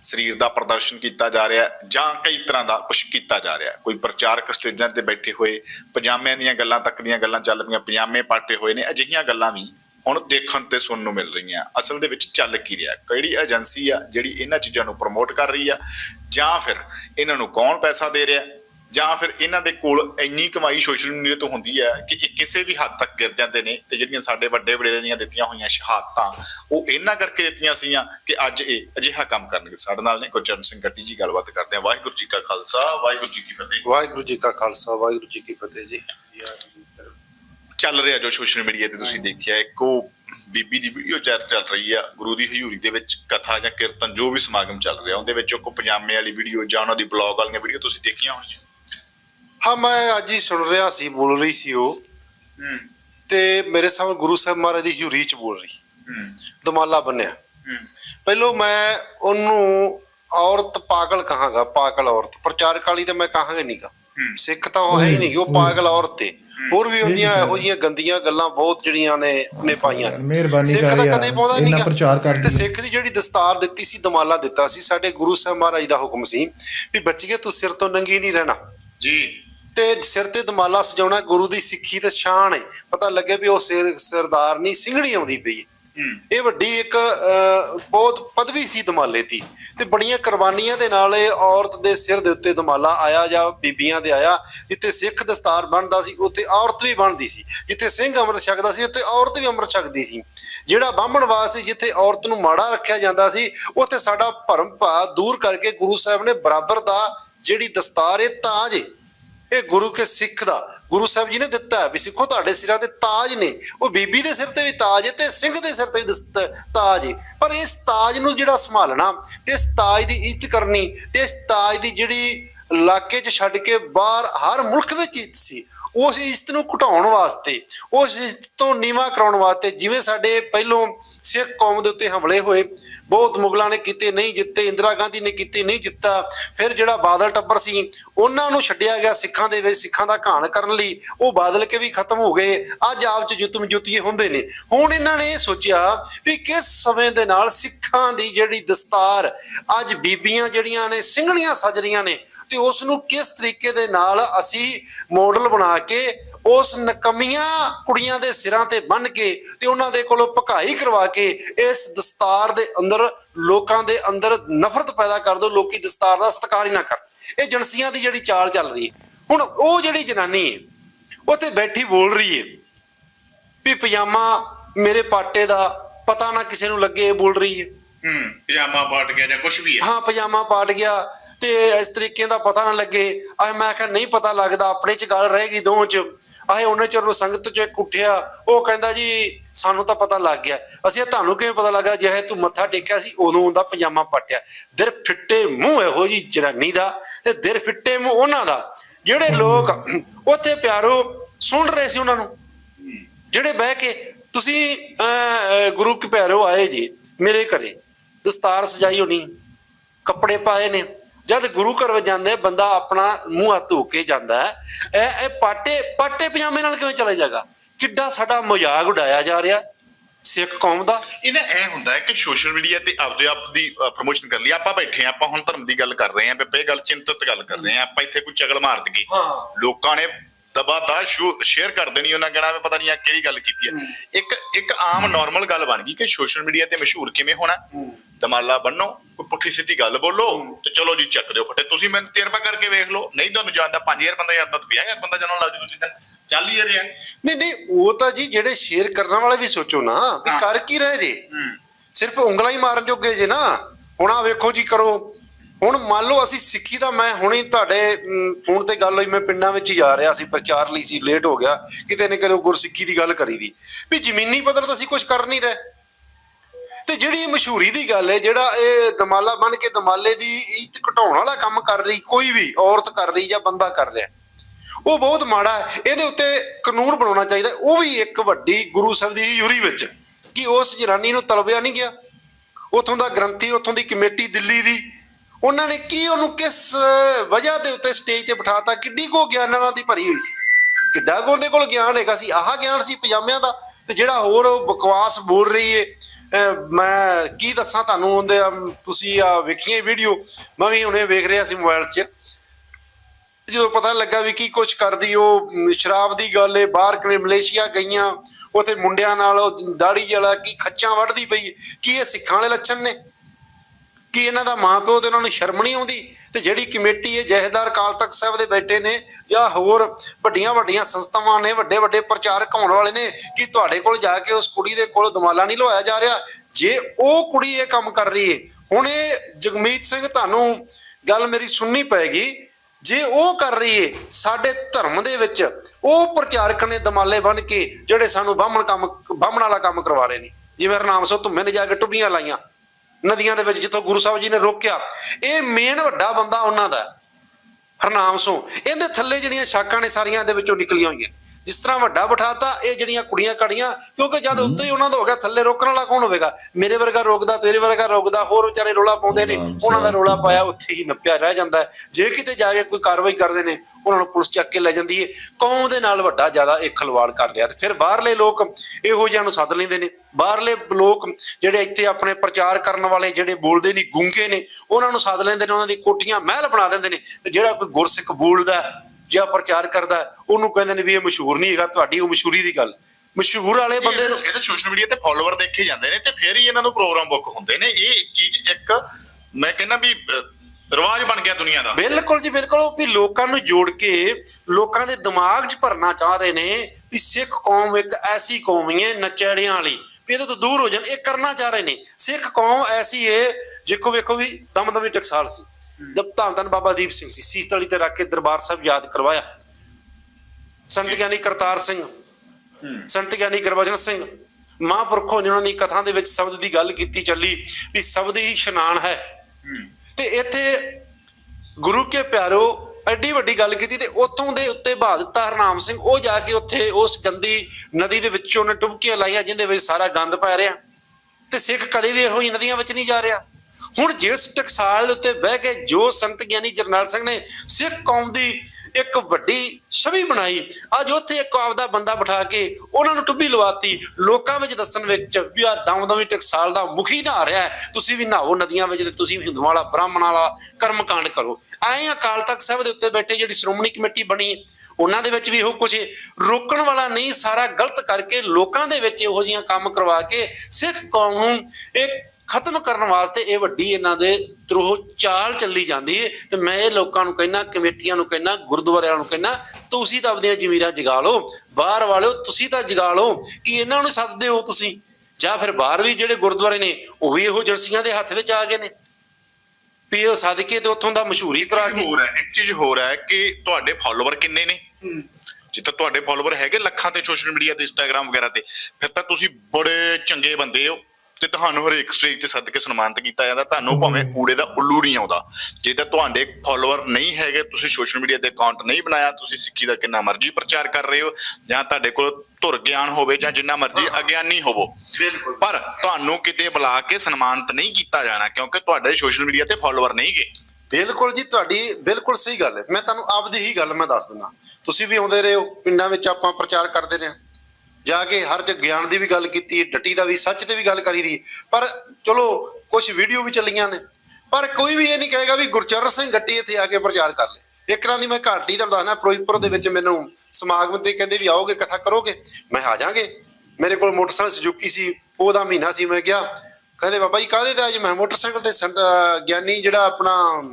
ਸਰੀਰ ਦਾ ਪ੍ਰਦਰਸ਼ਨ ਕੀਤਾ ਜਾ ਰਿਹਾ ਜਾਂ ਕਈ ਤਰ੍ਹਾਂ ਦਾ ਕੁਝ ਕੀਤਾ ਜਾ ਰਿਹਾ ਕੋਈ ਪ੍ਰਚਾਰਕ ਸਟੇਜਾਂ ਤੇ ਬੈਠੇ ਹੋਏ, ਪਜਾਮਿਆਂ ਦੀਆਂ ਗੱਲਾਂ, ਤੱਕ ਦੀਆਂ ਗੱਲਾਂ ਚੱਲ ਪਈਆਂ, ਪਜਾਮੇ ਪਾਟੇ ਹੋਏ ਨੇ, ਅਜਿਹੀਆਂ ਗੱਲਾਂ ਵੀ ਹੁਣ ਦੇਖਣ ਤੇ ਸੁਣਨ ਨੂੰ ਮਿਲ ਰਹੀਆਂ। ਅਸਲ ਦੇ ਵਿੱਚ ਚੱਲ ਕੀ ਰਿਹਾ? ਕਿਹੜੀ ਏਜੰਸੀ ਆ ਜਿਹੜੀ ਇਹਨਾਂ ਚੀਜ਼ਾਂ ਨੂੰ ਪ੍ਰਮੋਟ ਕਰ ਰਹੀ ਆ? ਜਾਂ ਫਿਰ ਇਹਨਾਂ ਨੂੰ ਕੌਣ ਪੈਸਾ ਦੇ ਰਿਹਾ? ਜਾਂ ਫਿਰ ਇਹਨਾਂ ਦੇ ਕੋਲ ਇੰਨੀ ਕਮਾਈ ਸੋਸ਼ਲ ਮੀਡੀਆ ਤੋਂ ਹੁੰਦੀ ਹੈ ਕਿ ਇਹ ਕਿਸੇ ਵੀ ਹੱਦ ਤੱਕ ਗਿਰ ਜਾਂਦੇ ਨੇ ਤੇ ਜਿਹੜੀਆਂ ਸਾਡੇ ਵੱਡੇ ਵਡੇਰੇ ਦੀਆਂ ਦਿੱਤੀਆਂ ਹੋਈਆਂ ਸ਼ਹਾਦਤਾਂ ਉਹ ਇਹਨਾਂ ਕਰਕੇ ਦਿੱਤੀਆਂ ਸੀਆਂ ਕਿ ਅੱਜ ਇਹ ਅਜਿਹਾ ਕੰਮ ਕਰਨਗੇ। ਸਾਡੇ ਨਾਲ ਨੇ ਗੁਰਚਰਨ ਸਿੰਘ ਗੱਟੀ ਜੀ ਗੱਲਬਾਤ ਕਰਦੇ ਆ ਵਾਹਿਗੁਰੂ ਜੀ ਕਾ ਖਾਲਸਾ ਵਾਹਿਗੁਰੂ ਜੀ ਕੀ ਫਤਿਹ। ਵਾਹਿਗੁਰੂ ਜੀ ਕਾ ਖਾਲਸਾ ਵਾਹਿਗੁਰੂ ਜੀ ਕੀ ਫਤਿਹ ਜੀ। ਚੱਲ ਰਿਹਾ ਜੋ ਸੋਸ਼ਲ ਮੀਡੀਆ ਤੇ ਤੁਸੀਂ ਦੇਖਿਆ ਇੱਕ ਉਹ ਬੀਬੀ ਦੀ ਵੀਡੀਓ ਚੱਲ ਚੱਲ ਰਹੀ ਆ ਗੁਰੂ ਦੀ ਹਜ਼ੂਰੀ ਦੇ ਵਿੱਚ ਕਥਾ ਜਾਂ ਕੀਰਤਨ ਜੋ ਵੀ ਸਮਾਗਮ ਚੱਲ ਰਿਹਾ ਉਹਦੇ ਵਿੱਚ ਉਹ ਪਜਾਮੇ ਵਾਲੀ ਵੀਡੀਓ ਜਾਂ ਉਹਨਾਂ ਦੀ ਬਲੌਗ ਵਾਲੀਆਂ ਵੀਡੀਓ ਤੁਸੀਂ ਦੇਖੀਆਂ ਹੋਣੀਆਂ? ਹਾਂ ਮੈਂ ਅੱਜ ਹੀ ਸੁਣ ਰਿਹਾ ਸੀ ਬੋਲ ਰਹੀ ਸੀ ਉਹ। ਹੂੰ। ਤੇ ਮੇਰੇ ਸਾਹਮਣੇ ਗੁਰੂ ਸਾਹਿਬ ਮਹਾਰਾਜ ਦੀ ਹਜ਼ੂਰੀ ਚ ਬੋਲ ਰਹੀ। ਹੂੰ। ਦਮਾਲਾ ਬੰਨਿਆ। ਹੂੰ। ਪਹਿਲੋਂ ਮੈਂ ਉਹਨੂੰ ਔਰਤ ਪਾਗਲ ਕਹਾਂਗਾ ਪਾਗਲ ਔਰਤ। ਪ੍ਰਚਾਰਕ ਵਾਲੀ ਤਾਂ ਮੈਂ ਕਹਾਂਗਾ ਨਹੀਂਗਾ ਹੂੰ। ਸਿੱਖ ਤਾਂ ਉਹ ਹੈ ਹੀ ਨਹੀਂ ਉਹ ਪਾਗਲ ਔਰਤ ਤੇ ਹੋਰ ਵੀ ਹੁੰਦੀਆਂ ਇਹੋ ਜਿਹੀਆਂ ਗੰਦੀਆਂ ਗੱਲਾਂ ਬਹੁਤ ਜਿਹੜੀਆਂ ਨੇ ਨੇ ਪਾਈਆਂ। ਮਿਹਰਬਾਨੀ ਸਿੱਖ ਤਾਂ ਕਦੇ ਪਾਉਂਦਾ ਨਹੀਂਗਾ ਪ੍ਰਚਾਰ ਕਰਦੀ ਤੇ ਹੈ। ਸਿੱਖ ਦੀ ਜਿਹੜੀ ਦਸਤਾਰ ਦਿੱਤੀ ਸੀ ਦਮਾਲਾ ਦਿੱਤਾ ਸੀ ਸਾਡੇ ਗੁਰੂ ਸਾਹਿਬ ਮਹਾਰਾਜ ਦਾ ਹੁਕਮ ਸੀ ਵੀ ਬੱਚੀਏ ਤੂੰ ਸਿਰ ਤੋਂ ਨੰਗੀ ਨਹੀਂ ਰਹਿਣਾ। ਜੀ। ਤੇ ਸਿਰ ਤੇ ਦਮਾਲਾ ਸਜਾਉਣਾ ਗੁਰੂ ਦੀ ਸਿੱਖੀ ਤੇ ਸ਼ਾਨ ਹੈ। ਪਤਾ ਲੱਗੇ ਵੀ ਉਹ ਸਿਰ ਸਰਦਾਰ ਨਹੀਂ ਸਿੰਘਣੀ ਆਉਂਦੀ ਪਈ ਇਹ ਵੱਡੀ ਇੱਕ ਬਹੁਤ ਪਦਵੀ ਸੀ ਦਮਾਲੇ ਦੀ। ਤੇ ਬੜੀਆਂ ਕੁਰਬਾਨੀਆਂ ਦੇ ਨਾਲ ਇਹ ਔਰਤ ਦੇ ਸਿਰ ਦੇ ਉੱਤੇ ਦਮਾਲਾ ਆਇਆ ਜਾਂ ਬੀਬੀਆਂ ਦੇ ਆਇਆ ਜਿੱਥੇ ਸਿੱਖ ਦਸਤਾਰ ਬਣਦਾ ਸੀ ਉੱਥੇ ਔਰਤ ਵੀ ਬਣਦੀ ਸੀ। ਜਿੱਥੇ ਸਿੰਘ ਅੰਮ੍ਰਿਤ ਛਕਦਾ ਸੀ ਉੱਥੇ ਔਰਤ ਵੀ ਅੰਮ੍ਰਿਤ ਛਕਦੀ ਸੀ। ਜਿਹੜਾ ਬਾਹਮਣਵਾਦ ਸੀ ਜਿੱਥੇ ਔਰਤ ਨੂੰ ਮਾੜਾ ਰੱਖਿਆ ਜਾਂਦਾ ਸੀ ਉੱਥੇ ਸਾਡਾ ਭਰਮ ਭਾ ਦੂਰ ਕਰਕੇ ਗੁਰੂ ਸਾਹਿਬ ਨੇ ਬਰਾਬਰ ਦਾ ਜਿਹੜੀ ਦਸਤਾਰ ਇਹ ਤਾਜ ਹੈ। ਇਹ ਗੁਰੂ ਕੇ ਸਿੱਖ ਦਾ, ਗੁਰੂ ਸਾਹਿਬ ਜੀ ਨੇ ਦਿੱਤਾ ਵੀ ਸਿੱਖੋ ਤੁਹਾਡੇ ਸਿਰਾਂ ਤੇ ਤਾਜ ਨੇ। ਉਹ ਬੀਬੀ ਦੇ ਸਿਰ ਤੇ ਵੀ ਤਾਜ ਹੈ ਤੇ ਸਿੰਘ ਦੇ ਸਿਰ ਤੇ ਵੀ ਤਾਜ ਹੈ। ਪਰ ਇਸ ਤਾਜ ਨੂੰ ਜਿਹੜਾ ਸੰਭਾਲਣਾ ਤੇ ਇਸ ਤਾਜ ਦੀ ਇੱਜ਼ਤ ਕਰਨੀ ਤੇ ਇਸ ਤਾਜ ਦੀ ਜਿਹੜੀ ਇਲਾਕੇ 'ਚ ਛੱਡ ਕੇ ਬਾਹਰ, ਹਰ ਮੁਲਕ ਵਿੱਚ ਇੱਜ਼ਤ ਸੀ। ਉਸ ਇੱਜ਼ਤ ਨੂੰ ਘਟਾਉਣ ਵਾਸਤੇ, ਉਸ ਇੱਜ਼ਤ ਤੋਂ ਨੀਵਾ ਕਰਾਉਣ ਵਾਸਤੇ ਜਿਵੇਂ ਸਾਡੇ ਪਹਿਲੋਂ ਸਿੱਖ ਕੌਮ ਦੇ ਉੱਤੇ ਹਮਲੇ ਹੋਏ, ਬਹੁਤ ਮੁਗਲਾਂ ਨੇ ਕੀਤੇ, ਨਹੀਂ ਜਿੱਤੇ, ਇੰਦਰਾ ਗਾਂਧੀ ਨੇ ਕੀਤੇ, ਨਹੀਂ ਜਿੱਤਾ, ਫਿਰ ਜਿਹੜਾ ਬਾਦਲ ਟੱਬਰ ਸੀ, ਉਹਨਾਂ ਨੂੰ ਛੱਡਿਆ ਗਿਆ ਸਿੱਖਾਂ ਦੇ ਵਿੱਚ, ਸਿੱਖਾਂ ਦਾ ਘਾਣ ਕਰਨ ਲਈ, ਉਹ ਬਾਦਲ ਕੇ ਵੀ ਖਤਮ ਹੋ ਗਏ, ਅੱਜ ਆਪ ਚ ਜੁਤਮ ਜੁਤੀਏ ਹੁੰਦੇ ਨੇ। ਹੁਣ ਇਹਨਾਂ ਨੇ ਇਹ ਸੋਚਿਆ ਵੀ ਕਿਸ ਸਮੇਂ ਦੇ ਨਾਲ ਸਿੱਖਾਂ ਦੀ ਜਿਹੜੀ ਦਸਤਾਰ ਅੱਜ ਬੀਬੀਆਂ ਜਿਹੜੀਆਂ ਨੇ ਸਿੰਘਣੀਆਂ ਸਜ ਰਹੀਆਂ ਨੇ ਤੇ ਉਸ ਨੂੰ ਕਿਸ ਤਰੀਕੇ ਦੇ ਨਾਲ ਅਸੀਂ ਮਾਡਲ ਬਣਾ ਕੇ ਉਸ ਨਕਮੀਆਂ ਕੁੜੀਆਂ ਦੇ ਸਿਰਾਂ ਤੇ ਬੰਨ ਕੇ ਤੇ ਉਹਨਾਂ ਦੇ ਕੋਲੋਂ ਭਕਾਈ ਕਰਵਾ ਕੇ ਇਸ ਦਸਤਾਰ ਦੇ ਅੰਦਰ ਲੋਕਾਂ ਦੇ ਅੰਦਰ ਨਫ਼ਰਤ ਪੈਦਾ ਕਰ ਦੋ ਲੋਕੀ ਦਸਤਾਰ ਦਾ ਸਤਿਕਾਰ ਹੀ ਨਾ ਕਰ ਇਹ ਜਨਸੀਆਂ ਦੀ ਜਿਹੜੀ ਚਾਲ ਚੱਲ ਰਹੀ ਹੈ। ਹੁਣ ਉਹ ਜਿਹੜੀ ਜਨਾਨੀ ਹੈ ਉਹ ਤੇ ਬੈਠੀ ਬੋਲ ਰਹੀ ਹੈ ਵੀ ਪਜਾਮਾ ਮੇਰੇ ਪਾਟੇ ਦਾ ਪਤਾ ਨਾ ਕਿਸੇ ਨੂੰ ਲੱਗੇ ਬੋਲ ਰਹੀ ਹੈ। ਹੂੰ ਪਜਾਮਾ ਪਾਟ ਗਿਆ ਜਾਂ ਕੁਝ ਵੀ ਹੈ। ਹਾਂ ਪਜਾਮਾ ਪਾਟ ਗਿਆ ਤੇ ਇਸ ਤਰੀਕੇ ਦਾ ਪਤਾ ਨਾ ਲੱਗੇ। ਆਏ ਮੈਂ ਕਿਹਾ ਨਹੀਂ ਪਤਾ ਲੱਗਦਾ ਆਪਣੇ ਚ ਗੱਲ ਰਹੇਗੀ ਦੋਵਾਂ ਚ। ਆਏ ਉਹਨੇ ਚਿਰ ਨੂੰ ਸੰਗਤ ਚ ਉੱਠਿਆ। ਉਹ ਕਹਿੰਦਾ ਜੀ ਸਾਨੂੰ ਤਾਂ ਪਤਾ ਲੱਗ ਗਿਆ। ਅਸੀਂ ਤੁਹਾਨੂੰ ਕਿਵੇਂ ਪਤਾ ਲੱਗਾ? ਜਿਹੇ ਤੂੰ ਮੱਥਾ ਟੇਕਿਆ ਸੀ ਉਦੋਂ ਉਹਦਾ ਪਜਾਮਾ ਪਾਟਿਆ। ਦਿਰ ਫਿੱਟੇ ਮੂੰਹ ਇਹੋ ਜੀ ਜਨਾਨੀ ਦਾ ਤੇ ਦਿਰ ਫਿੱਟੇ ਮੂੰਹ ਉਹਨਾਂ ਦਾ। ਜਿਹੜੇ ਲੋਕ [clears throat] ਉੱਥੇ ਪਿਆਰੋ ਸੁਣ ਰਹੇ ਸੀ ਉਹਨਾਂ ਨੂੰ। ਜਿਹੜੇ ਬਹਿ ਕੇ ਤੁਸੀਂ ਅਹ, ਗੁਰੂ ਕੀ ਪਿਆਰੋ ਆਏ ਜੀ ਮੇਰੇ ਘਰੇ। ਦਸਤਾਰ ਸਜਾਈ ਹੋਣੀ ਕੱਪੜੇ ਪਾਏ ਨੇ ਜਦ ਗੁਰੂ ਘਰ ਵਿੱਚ ਜਾਂਦੇ ਬੰਦਾ ਆਪਣਾ ਮੂੰਹ ਹੱਥ ਧੋ ਕੇ ਜਾਂਦਾ ਹੈ ਇਹ ਇਹ ਪਾਟੇ ਪਾਟੇ ਪਜਾਮੇ ਨਾਲ ਕਿਵੇਂ ਚਲੇ ਜਾਗਾ ਕਿੱਡਾ ਸਾਡਾ ਮਜ਼ਾਕ ਉਡਾਇਆ ਜਾ ਰਿਹਾ ਸਿੱਖ ਕੌਮ ਦਾ। ਇਹ ਨਾ ਐ ਹੁੰਦਾ ਹੈ ਕਿ ਸੋਸ਼ਲ ਮੀਡੀਆ ਤੇ ਆਪਦੇ ਆਪ ਦੀ ਪ੍ਰੋਮੋਸ਼ਨ ਕਰ ਲਈ। ਆਪਾਂ ਬੈਠੇ ਆਪਾਂ ਹੁਣ ਧਰਮ ਦੀ ਗੱਲ ਕਰ ਰਹੇ ਹਾਂ ਬੇਬੇ ਗੱਲ ਚਿੰਤਤ ਗੱਲ ਕਰ ਰਹੇ ਹਾਂ ਆਪਾਂ ਇੱਥੇ ਕੋਈ ਚਗਲ ਮਾਰ ਹਾਂ। ਲੋਕਾਂ ਨੇ ਦਬਾ ਦਾ ਸ਼ੇਅਰ ਕਰ ਦੇਣੀ ਉਹਨਾਂ ਕਹਿਣਾ ਪਤਾ ਨਹੀਂ ਆ ਕਿਹੜੀ ਗੱਲ ਕੀਤੀ ਹੈ। ਇੱਕ ਇੱਕ ਆਮ ਨਾਰਮਲ ਗੱਲ ਬਣ ਗਈ ਕਿ ਸੋਸ਼ਲ ਮੀਡੀਆ ਤੇ ਮਸ਼ਹੂਰ ਕਿਵੇਂ ਹੋਣਾ। ਦਮਾਲਾ ਬੰਨੋ ਕੋਈ ਪੁੱਠੀ ਸਿੱਧੀ ਗੱਲ ਬੋਲੋ ਤੇ ਚਲੋ ਜੀ ਚੱਕ ਦਿਓ ਫਟੇ। ਤੁਸੀਂ ਮੈਨੂੰ ਤਜਰਬਾ ਕਰਕੇ ਵੇਖ ਲਓ। ਨਹੀਂ ਤੁਹਾਨੂੰ ਜਾਣਦਾ 5000 ਬੰਦਾ ਯਾਰ ਤਾਂ 20000 ਬੰਦਾ ਜਾਣਨ ਲੱਗ ਜੂ ਤੁਸੀਂ ਤਾਂ ਚੱਲ ਹੀ ਰਿਹਾ ਨਹੀਂ ਨਹੀਂ ਉਹ ਤਾਂ ਜੀ ਜਿਹੜੇ ਸ਼ੇਅਰ ਕਰਨ ਵਾਲੇ ਵੀ ਸੋਚੋ ਨਾ ਵੀ। ਕਰ ਕੀ ਰਹੇ ਜੇ? ਸਿਰਫ ਉਂਗਲਾਂ ਹੀ ਮਾਰਨ ਜੋਗੇ ਜੇ ਨਾ ਹੁਣ ਆ ਵੇਖੋ ਜੀ ਕਰੋ। ਹੁਣ ਮੰਨ ਲਓ ਅਸੀਂ ਸਿੱਖੀ ਦਾ ਮੈਂ ਹੁਣੇ ਤੁਹਾਡੇ ਫੋਨ ਤੇ ਗੱਲ ਹੋਈ ਮੈਂ ਪਿੰਡਾਂ ਵਿੱਚ ਹੀ ਜਾ ਰਿਹਾ ਸੀ ਪ੍ਰਚਾਰ ਲਈ ਸੀ ਲੇਟ ਹੋ ਗਿਆ। ਕਿਤੇ ਨੇ ਕਦੇ ਗੁਰਸਿੱਖੀ ਦੀ ਗੱਲ ਕਰੀ ਦੀ। ਵੀ ਜ਼ਮੀਨੀ ਪੱਧਰ ਤੇ ਅਸੀਂ ਕੁਝ ਕਰ ਨਹੀਂ ਰਹੇ। ਤੇ ਜਿਹੜੀ ਮਸ਼ਹੂਰੀ ਦੀ ਗੱਲ ਹੈ, ਜਿਹੜਾ ਇਹ ਦਮਾਲਾ ਬਣ ਕੇ ਦਮਾਲੇ ਦੀ ਇੱਜ਼ਤ ਘਟਾਉਣ ਵਾਲਾ ਕੰਮ ਕਰ ਰਹੀ, ਕੋਈ ਵੀ ਔਰਤ ਕਰ ਰਹੀ ਜਾਂ ਬੰਦਾ ਕਰ ਰਿਹਾ, ਉਹ ਬਹੁਤ ਮਾੜਾ ਹੈ। ਇਹਦੇ ਉੱਤੇ ਕਾਨੂੰਨ ਬਣਾਉਣਾ ਚਾਹੀਦਾ ਉਹ ਵੀ ਇੱਕ ਵੱਡੀ ਗੁਰੂ ਸਾਹਿਬ ਦੀ ਯੂਰੀ ਵਿੱਚ ਕਿ ਉਸ ਜਨਾਨੀ ਨੂੰ ਤਲਬਿਆ ਨਹੀਂ ਗਿਆ। ਉਥੋਂ ਦਾ ਗ੍ਰੰਥੀ, ਉਥੋਂ ਦੀ ਕਮੇਟੀ ਦਿੱਲੀ ਦੀ, ਉਹਨਾਂ ਨੇ ਕੀ ਉਹਨੂੰ ਕਿਸ ਵਜ੍ਹਾ ਦੇ ਉੱਤੇ ਸਟੇਜ ਤੇ ਬਿਠਾਤਾ? ਕਿੱਡੀ ਕੋ ਗਿਆਨ ਨਾਲ ਦੀ ਭਰੀ ਹੋਈ ਸੀ। ਕਿੱਡਾ ਕੋ ਉਹਦੇ ਕੋਲ ਗਿਆਨ ਹੈਗਾ ਸੀ। ਆਹ ਗਿਆਨ ਸੀ ਪਜਾਮਿਆਂ ਦਾ। ਤੇ ਜਿਹੜਾ ਹੋਰ ਬਕਵਾਸ ਬੋਲ ਰਹੀ ਏ ਮੈਂ ਕੀ ਦੱਸਾਂ ਤੁਹਾਨੂੰ ਉਹਦੇ ਤੁਸੀਂ ਆ ਵੇਖੀਏ ਵੀਡੀਓ ਮੈਂ ਵੀ ਹੁਣੇ ਵੇਖ ਰਿਹਾ ਸੀ ਮੋਬਾਈਲ 'ਚ। ਜਦੋਂ ਪਤਾ ਲੱਗਾ ਵੀ ਕੀ ਕੁਛ ਕਰਦੀ, ਉਹ ਸ਼ਰਾਬ ਦੀ ਗੱਲ ਏ, ਬਾਹਰ ਕਨੇ ਮਲੇਸ਼ੀਆ ਗਈਆਂ, ਉਥੇ ਮੁੰਡਿਆਂ ਨਾਲ ਉਹ ਦਾੜੀ ਜਿਹੜਾ ਕੀ ਖੱਚਾਂ ਵੱਢਦੀ ਪਈ ਕੀ ਇਹ ਸਿੱਖਾਂ ਵਾਲੇ ਲੱਛਣ ਨੇ? ਕੀ ਇਹਨਾਂ ਦਾ ਮਾਂ ਪਿਓ ਤੇ ਉਹਨਾਂ ਨੂੰ ਸ਼ਰਮ ਨਹੀਂ ਆਉਂਦੀ? ਤੇ ਜਿਹੜੀ ਕਮੇਟੀ ਹੈ, ਜਹੇਦਾਰ ਕਾਲ ਤਖਤ ਸਾਹਿਬ ਦੇ ਬੈਠੇ ਨੇ ਜਾਂ ਹੋਰ ਵੱਡੀਆਂ ਵੱਡੀਆਂ ਸੰਸਥਾਵਾਂ ਨੇ, ਵੱਡੇ ਵੱਡੇ ਪ੍ਰਚਾਰਕ ਹੋਣ ਵਾਲੇ ਨੇ ਕਿ ਤੁਹਾਡੇ ਕੋਲ ਜਾ ਕੇ ਉਸ ਕੁੜੀ ਦੇ ਕੋਲ ਦਮਾਲਾ ਨਹੀਂ ਲਵਾਇਆ ਜਾ ਰਿਹਾ। ਜੇ ਉਹ ਕੁੜੀ ਇਹ ਕੰਮ ਕਰ ਰਹੀ ਹੈ, ਹੁਣ ਇਹ ਜਗਮੀਤ ਸਿੰਘ ਤੁਹਾਨੂੰ ਗੱਲ ਮੇਰੀ ਸੁਣਨੀ ਪਏਗੀ। ਜੇ ਉਹ ਕਰ ਰਹੀ ਏ ਸਾਡੇ ਧਰਮ ਦੇ ਵਿੱਚ ਉਹ ਪ੍ਰਚਾਰਕ ਨੇ ਦਮਾਲੇ ਬਣ ਕੇ ਜਿਹੜੇ ਸਾਨੂੰ ਬਾਹਮਣ ਕੰਮ ਬਾਹਮਣ ਵਾਲਾ ਕੰਮ ਕਰਵਾ ਰਹੇ ਨੇ। ਜਿਵੇਂ ਹਰਨਾਮ ਸੋ ਧੁੰਮੇ ਨੇ ਜਾ ਕੇ ਟੁੱਬੀਆਂ ਲਾਈਆਂ। ਨਦੀਆਂ ਦੇ ਵਿੱਚ ਜਿੱਥੋਂ ਗੁਰੂ ਸਾਹਿਬ ਜੀ ਨੇ ਰੋਕਿਆ। ਇਹ ਮੇਨ ਵੱਡਾ ਬੰਦਾ ਉਹਨਾਂ ਦਾ ਹੈ। ਹਰਨਾਮ ਸੋ ਇਹਦੇ ਥੱਲੇ ਜਿਹੜੀਆਂ ਸ਼ਾਖਾਂ ਨੇ ਸਾਰੀਆਂ ਇਹਦੇ ਵਿੱਚੋਂ ਨਿਕਲੀਆਂ ਹੋਈਆਂ। ਜਿਸ ਤਰ੍ਹਾਂ ਵੱਡਾ ਬਿਠਾਤਾ ਇਹ ਜਿਹੜੀਆਂ ਕੁੜੀਆਂ ਕੜੀਆਂ ਕਿਉਂਕਿ ਜਦ ਉੱਤੇ ਹੀ ਉਹਨਾਂ ਦਾ ਹੋ ਗਿਆ ਥੱਲੇ ਰੋਕਣ ਵਾਲਾ ਕੌਣ ਹੋਵੇਗਾ? ਮੇਰੇ ਵਰਗਾ ਰੋਕਦਾ ਤੇਰੇ ਵਰਗਾ ਰੋਕਦਾ ਹੋਰ ਵਿਚਾਰੇ ਰੋਲਾ ਪਾਉਂਦੇ ਨੇ ਉਹਨਾਂ ਦਾ ਰੋਲਾ ਪਾਇਆ ਉੱਥੇ ਹੀ ਨੱਪਿਆ ਰਹਿ ਜਾਂਦਾ। ਜੇ ਕਿਤੇ ਜਾ ਕੇ ਕੋਈ ਕਾਰਵਾਈ ਕਰਦੇ ਨੇ ਉਹਨਾਂ ਨੂੰ ਪੁਲਿਸ ਚੱਕ ਕੇ ਲੈ ਜਾਂਦੀ ਹੈ ਕੌਮ ਦੇ ਨਾਲ ਵੱਡਾ ਜ਼ਿਆਦਾ ਇਹ ਖਲਵਾੜ ਕਰ ਰਿਹਾ ਤੇ ਫਿਰ ਬਾਹਰਲੇ ਲੋਕ ਇਹੋ ਜਿਹਿਆਂ ਨੂੰ ਸੱਦ ਲੈਂਦੇ ਨੇ। ਬਾਹਰਲੇ ਲੋਕ ਜਿਹੜੇ ਇੱਥੇ ਆਪਣੇ ਪ੍ਰਚਾਰ ਕਰਨ ਵਾਲੇ ਜਿਹੜੇ ਬੋਲਦੇ ਨਹੀਂ ਗੂੰਗੇ ਨੇ ਉਹਨਾਂ ਨੂੰ ਸੱਦ ਲੈਂਦੇ ਨੇ ਉਹਨਾਂ ਦੀ ਕੋਠੀਆਂ ਮਹਿਲ ਬਣਾ ਦਿੰਦੇ ਨੇ ਤੇ ਜਿਹੜਾ ਕੋਈ ਗੁਰਸਿੱਖ ਬੋਲਦਾ ਜਾਂ ਪ੍ਰਚਾਰ ਕਰਦਾ ਉਹਨੂੰ ਕਹਿੰਦੇ ਨੇ ਵੀ ਇਹ ਮਸ਼ਹੂਰ ਨਹੀਂ ਹੈਗਾ ਤੁਹਾਡੀ ਉਹ ਮਸ਼ਹੂਰੀ ਦੀ ਗੱਲ। ਮਸ਼ਹੂਰ ਵਾਲੇ ਬੰਦੇ ਨੂੰ ਇਹ ਤਾਂ ਸੋਸ਼ਲ ਮੀਡੀਆ ਤੇ ਫਾਲੋਅਰ ਦੇਖੇ ਜਾਂਦੇ ਨੇ ਤੇ ਫਿਰ ਹੀ ਇਹਨਾਂ ਨੂੰ ਪ੍ਰੋਗਰਾਮ ਬੁੱਕ ਹੁੰਦੇ ਨੇ। ਇਹ ਚੀਜ਼ ਇੱਕ ਮੈਂ ਕਹਿੰਦਾ ਵੀ ਰਿਵਾਜ ਬਣ ਗਿਆ ਦੁਨੀਆ ਦਾ। ਬਿਲਕੁਲ ਜੀ ਬਿਲਕੁਲ। ਉਹ ਵੀ ਲੋਕਾਂ ਨੂੰ ਜੋੜ ਕੇ ਲੋਕਾਂ ਦੇ ਦਿਮਾਗ 'ਚ ਭਰਨਾ ਚਾਹ ਰਹੇ ਨੇ ਵੀ ਸਿੱਖ ਕੌਮ ਇੱਕ ਐਸੀ ਕੌਮ ਹੀ ਹੈ ਨਚੜਿਆਂ ਵਾਲੀ। ਵੀ ਇਹਦੇ ਤੋਂ ਦੂਰ ਹੋ ਜਾਣ ਇਹ ਕਰਨਾ ਚਾਹ ਰਹੇ ਨੇ। ਸਿੱਖ ਕੌਮ ਐਸੀ ਹੈ ਜਿੱਕੋ ਵੇਖੋ ਵੀ ਦਮਦਮੀ ਟਕਸਾਲ ਸੀ। ਜਦ ਧੰਨ ਧੰਨ ਬਾਬਾ ਦੀਪ ਸਿੰਘ ਸੀ ਸੀਸ ਤਲੀ ਤੇ ਰੱਖ ਕੇ ਦਰਬਾਰ ਸਾਹਿਬ ਯਾਦ ਕਰਵਾਇਆ। ਸੰਤ ਗਿਆਨੀ ਕਰਤਾਰ ਸਿੰਘ ਸੰਤ ਗਿਆਨੀ ਗੁਰਬਚਨ ਸਿੰਘ ਮਹਾਂਪੁਰਖੋਂ ਨੇ ਉਹਨਾਂ ਦੀ ਕਥਾ ਦੇ ਵਿੱਚ ਸ਼ਬਦ ਦੀ ਗੱਲ ਕੀਤੀ ਚੱਲੀ ਵੀ ਸ਼ਬਦ ਹੀ ਇਸ਼ਨਾਨ ਹੈ। ਤੇ ਇੱਥੇ ਗੁਰੂ ਕੇ ਪਿਆਰੋ ਐਡੀ ਵੱਡੀ ਗੱਲ ਕੀਤੀ ਤੇ ਉਤੋਂ ਦੇ ਉੱਤੇ ਬਹਾ ਦਿੱਤਾ ਹਰਨਾਮ ਸਿੰਘ ਉਹ ਜਾ ਕੇ ਉੱਥੇ ਉਸ ਗੰਦੀ ਨਦੀ ਦੇ ਵਿੱਚੋਂ ਨੇ ਟੁਬਕੀਆਂ ਲਾਈਆਂ ਜਿੰਦੇ ਵਿੱਚ ਸਾਰਾ ਗੰਦ ਪੈ ਰਿਹਾ। ਤੇ ਸਿੱਖ ਕਦੇ ਵੀ ਇਹੋ ਹੀ ਨਦੀਆਂ ਵਿੱਚ ਨਹੀਂ ਜਾ ਰਿਹਾ। ਹੁਣ ਜਿਸ ਟਕਸਾਲ ਦੇ ਉੱਤੇ ਬਹਿ ਕੇ ਜੋ ਸੰਤ ਗਿਆਨੀ ਜਰਨੈਲ ਸਿੰਘ ਨੇ ਸਿੱਖ ਕੌਮ ਦੀ ਇੱਕ ਵੱਡੀ ਛਵੀ ਬਣਾਈ, ਅੱਜ ਉੱਥੇ ਇੱਕ ਆਪਦਾ ਬੰਦਾ ਬਿਠਾ ਕੇ ਉਹਨਾਂ ਨੂੰ ਟੁੱਬੀ ਲਵਾਤੀ, ਲੋਕਾਂ ਵਿੱਚ ਦੱਸਣ ਵਿੱਚ ਵੀ ਆ ਦਮਦਮੀ ਟਕਸਾਲ ਦਾ ਮੁਖੀ ਨਹਾ ਰਿਹਾ ਤੁਸੀਂ ਵੀ ਨਹਾਓ ਨਦੀਆਂ ਵਿੱਚ ਤੇ ਤੁਸੀਂ ਵੀ ਹਿੰਦੂਆਂ ਵਾਲਾ, ਬ੍ਰਾਹਮਣ ਵਾਲਾ ਕਰਮਕਾਂਡ ਕਰੋ। ਐਂ ਅਕਾਲ ਤਖਤ ਸਾਹਿਬ ਦੇ ਉੱਤੇ ਬੈਠੇ ਜਿਹੜੀ ਸ਼੍ਰੋਮਣੀ ਕਮੇਟੀ ਬਣੀ ਉਹਨਾਂ ਦੇ ਵਿੱਚ ਵੀ ਇਹੋ ਕੁਝ ਰੋਕਣ ਵਾਲਾ ਨਹੀਂ, ਸਾਰਾ ਗਲਤ ਕਰਕੇ ਲੋਕਾਂ ਦੇ ਵਿੱਚ ਇਹੋ ਜਿਹੀਆਂ ਕੰਮ ਕਰਵਾ ਕੇ ਸਿੱਖ ਕੌਮ ਨੂੰ ਇੱਕ ਖਤਮ ਕਰਨ ਵਾਸਤੇ ਇਹ ਵੱਡੀ ਇਹਨਾਂ ਦੇ ਤਰੋ ਚਾਲ ਚੱਲੀ ਜਾਂਦੀ ਹੈ ਤੇ ਮੈਂ ਇਹ ਲੋਕਾਂ ਨੂੰ ਕਹਿਣਾ ਕਮੇਟੀਆਂ ਨੂੰ ਕਹਿਣਾ ਗੁਰਦੁਆਰਿਆਂ ਨੂੰ ਕਹਿਣਾ ਤੁਸੀਂ ਤਾਂ ਆਪਣੀਆਂ ਜ਼ਮੀਰਾਂ ਜਗਾ ਲਓ। ਬਾਹਰ ਵਾਲਿਓ ਤੁਸੀਂ ਤਾਂ ਜਗਾ ਲਓ ਕਿ ਇਹਨਾਂ ਨੂੰ ਸੱਦਦੇ ਹੋ ਤੁਸੀਂ। ਜਾਂ ਫਿਰ ਬਾਹਰ ਵੀ ਜਿਹੜੇ ਗੁਰਦੁਆਰੇ ਨੇ ਉਹ ਵੀ ਇਹੋ ਜਰਸੀਆਂ ਦੇ ਹੱਥ ਵਿੱਚ ਆ ਗਏ ਨੇ। ਵੀ ਉਹ ਸਦਕੇ ਤੇ ਉੱਥੋਂ ਦਾ ਮਸ਼ਹੂਰੀ ਕਰਾ ਕੇ ਹੋਰ ਹੈ ਇੱਕ ਚੀਜ਼ ਹੋਰ ਹੈ ਕਿ ਤੁਹਾਡੇ ਫਾਲੋਅਰ ਕਿੰਨੇ ਨੇ? ਜਿੱਥੇ ਤੁਹਾਡੇ ਫਾਲੋਅਰ ਹੈਗੇ ਲੱਖਾਂ ਤੇ ਸੋਸ਼ਲ ਮੀਡੀਆ ਤੇ ਇੰਸਟਾਗ੍ਰam ਵਗੈਰਾ ਤੇ ਫਿਰ ਤਾਂ ਤੁਸੀਂ ਬੜੇ ਚੰਗੇ ਬੰਦੇ ਹੋ। ਤੇ ਤੁਹਾਨੂੰ ਹਰੇਕ ਸਟੇਜ ਤੇ ਸੱਦ ਕੇ ਸਨਮਾਨਿਤ ਕੀਤਾ ਜਾਂਦਾ। ਤੁਹਾਨੂੰ ਭਾਵੇਂ ਊੜੇ ਦਾ ਉੱਲੂ ਨਹੀਂ ਆਉਂਦਾ। ਜੇ ਤਾਂ ਤੁਹਾਡੇ ਫਾਲੋਅਰ ਨਹੀਂ ਹੈਗੇ ਤੁਸੀਂ ਸੋਸ਼ਲ ਮੀਡੀਆ ਤੇ ਅਕਾਊਂਟ ਨਹੀਂ ਬਣਾਇਆ ਤੁਸੀਂ ਸਿੱਖੀ ਦਾ ਕਿੰਨਾ ਮਰਜ਼ੀ ਪ੍ਰਚਾਰ ਕਰ ਰਹੇ ਹੋ ਜਾਂ ਤੁਹਾਡੇ ਕੋਲ ਧੁਰ ਗਿਆਨ ਹੋਵੇ ਜਾਂ ਜਿੰਨਾ ਮਰਜ਼ੀ ਅਗਿਆਨੀ ਹੋਵੋ। ਪਰ ਤੁਹਾਨੂੰ ਕਿਤੇ ਬੁਲਾ ਕੇ ਸਨਮਾਨਿਤ ਨਹੀਂ ਕੀਤਾ ਜਾਣਾ ਕਿਉਂਕਿ ਤੁਹਾਡੇ ਸੋਸ਼ਲ ਮੀਡੀਆ ਤੇ ਫਾਲੋਅਰ ਨਹੀਂਗੇ ਬਿਲਕੁਲ ਜੀ ਤੁਹਾਡੀ ਬਿਲਕੁਲ ਸਹੀ ਗੱਲ ਹੈ। ਮੈਂ ਤੁਹਾਨੂੰ ਆਪਦੀ ਹੀ ਗੱਲ ਮੈਂ ਦੱਸ ਦਿੰਦਾ। ਤੁਸੀਂ ਵੀ ਆਉਂਦੇ ਰਹੇ ਹੋ ਪਿੰਡਾਂ ਵਿੱਚ ਆਪਾਂ ਪ੍ਰਚਾਰ ਕਰਦੇ ਰਹੇ ਹਾਂ। ਜਾ ਕੇ ਹਰ ਜ ਗਿਆਨ ਦੀ ਵੀ ਗੱਲ ਕੀਤੀ, ਡੱਟੀ ਦਾ ਵੀ, ਸੱਚ ਤੇ ਵੀ ਗੱਲ ਕਰੀ ਦੀ। ਪਰ ਚਲੋ ਕੁਝ ਵੀਡੀਓ ਵੀ ਚੱਲੀਆਂ ਨੇ। ਪਰ ਕੋਈ ਵੀ ਇਹ ਨਹੀਂ ਕਹੇਗਾ ਵੀ ਗੁਰਚਰਨ ਸਿੰਘ ਗੱਟੀ ਇੱਥੇ ਆ ਕੇ ਪ੍ਰਚਾਰ ਕਰ ਲੇ ਇੱਕ ਤਰ੍ਹਾਂ ਦੀ ਮੈਂ ਘਾਟੀ ਤੁਹਾਨੂੰ ਦੱਸਣਾ ਫਿਰੋਜ਼ਪੁਰ ਦੇ ਵਿੱਚ ਮੈਨੂੰ ਸਮਾਗਮ ਤੇ ਕਹਿੰਦੇ ਵੀ ਆਓਗੇ, ਕਥਾ ਕਰੋਗੇ? ਮੈਂ ਆ ਜਾਾਂਗੇ ਮੇਰੇ ਕੋਲ ਮੋਟਰਸਾਈਕਲ ਸੁਜ਼ੂਕੀ ਸੀ ਉਹਦਾ ਮਹੀਨਾ ਸੀ, ਮੈਂ ਗਿਆ। ਕਹਿੰਦੇ, ਬਾਬਾ ਜੀ, ਕਾਹਦੇ ਤੇ ਅੱਜ ਮੈਂ ਮੋਟਰਸਾਈਕਲ ਤੇ ਗਿਆਨੀ ਜਿਹੜਾ ਆਪਣਾ,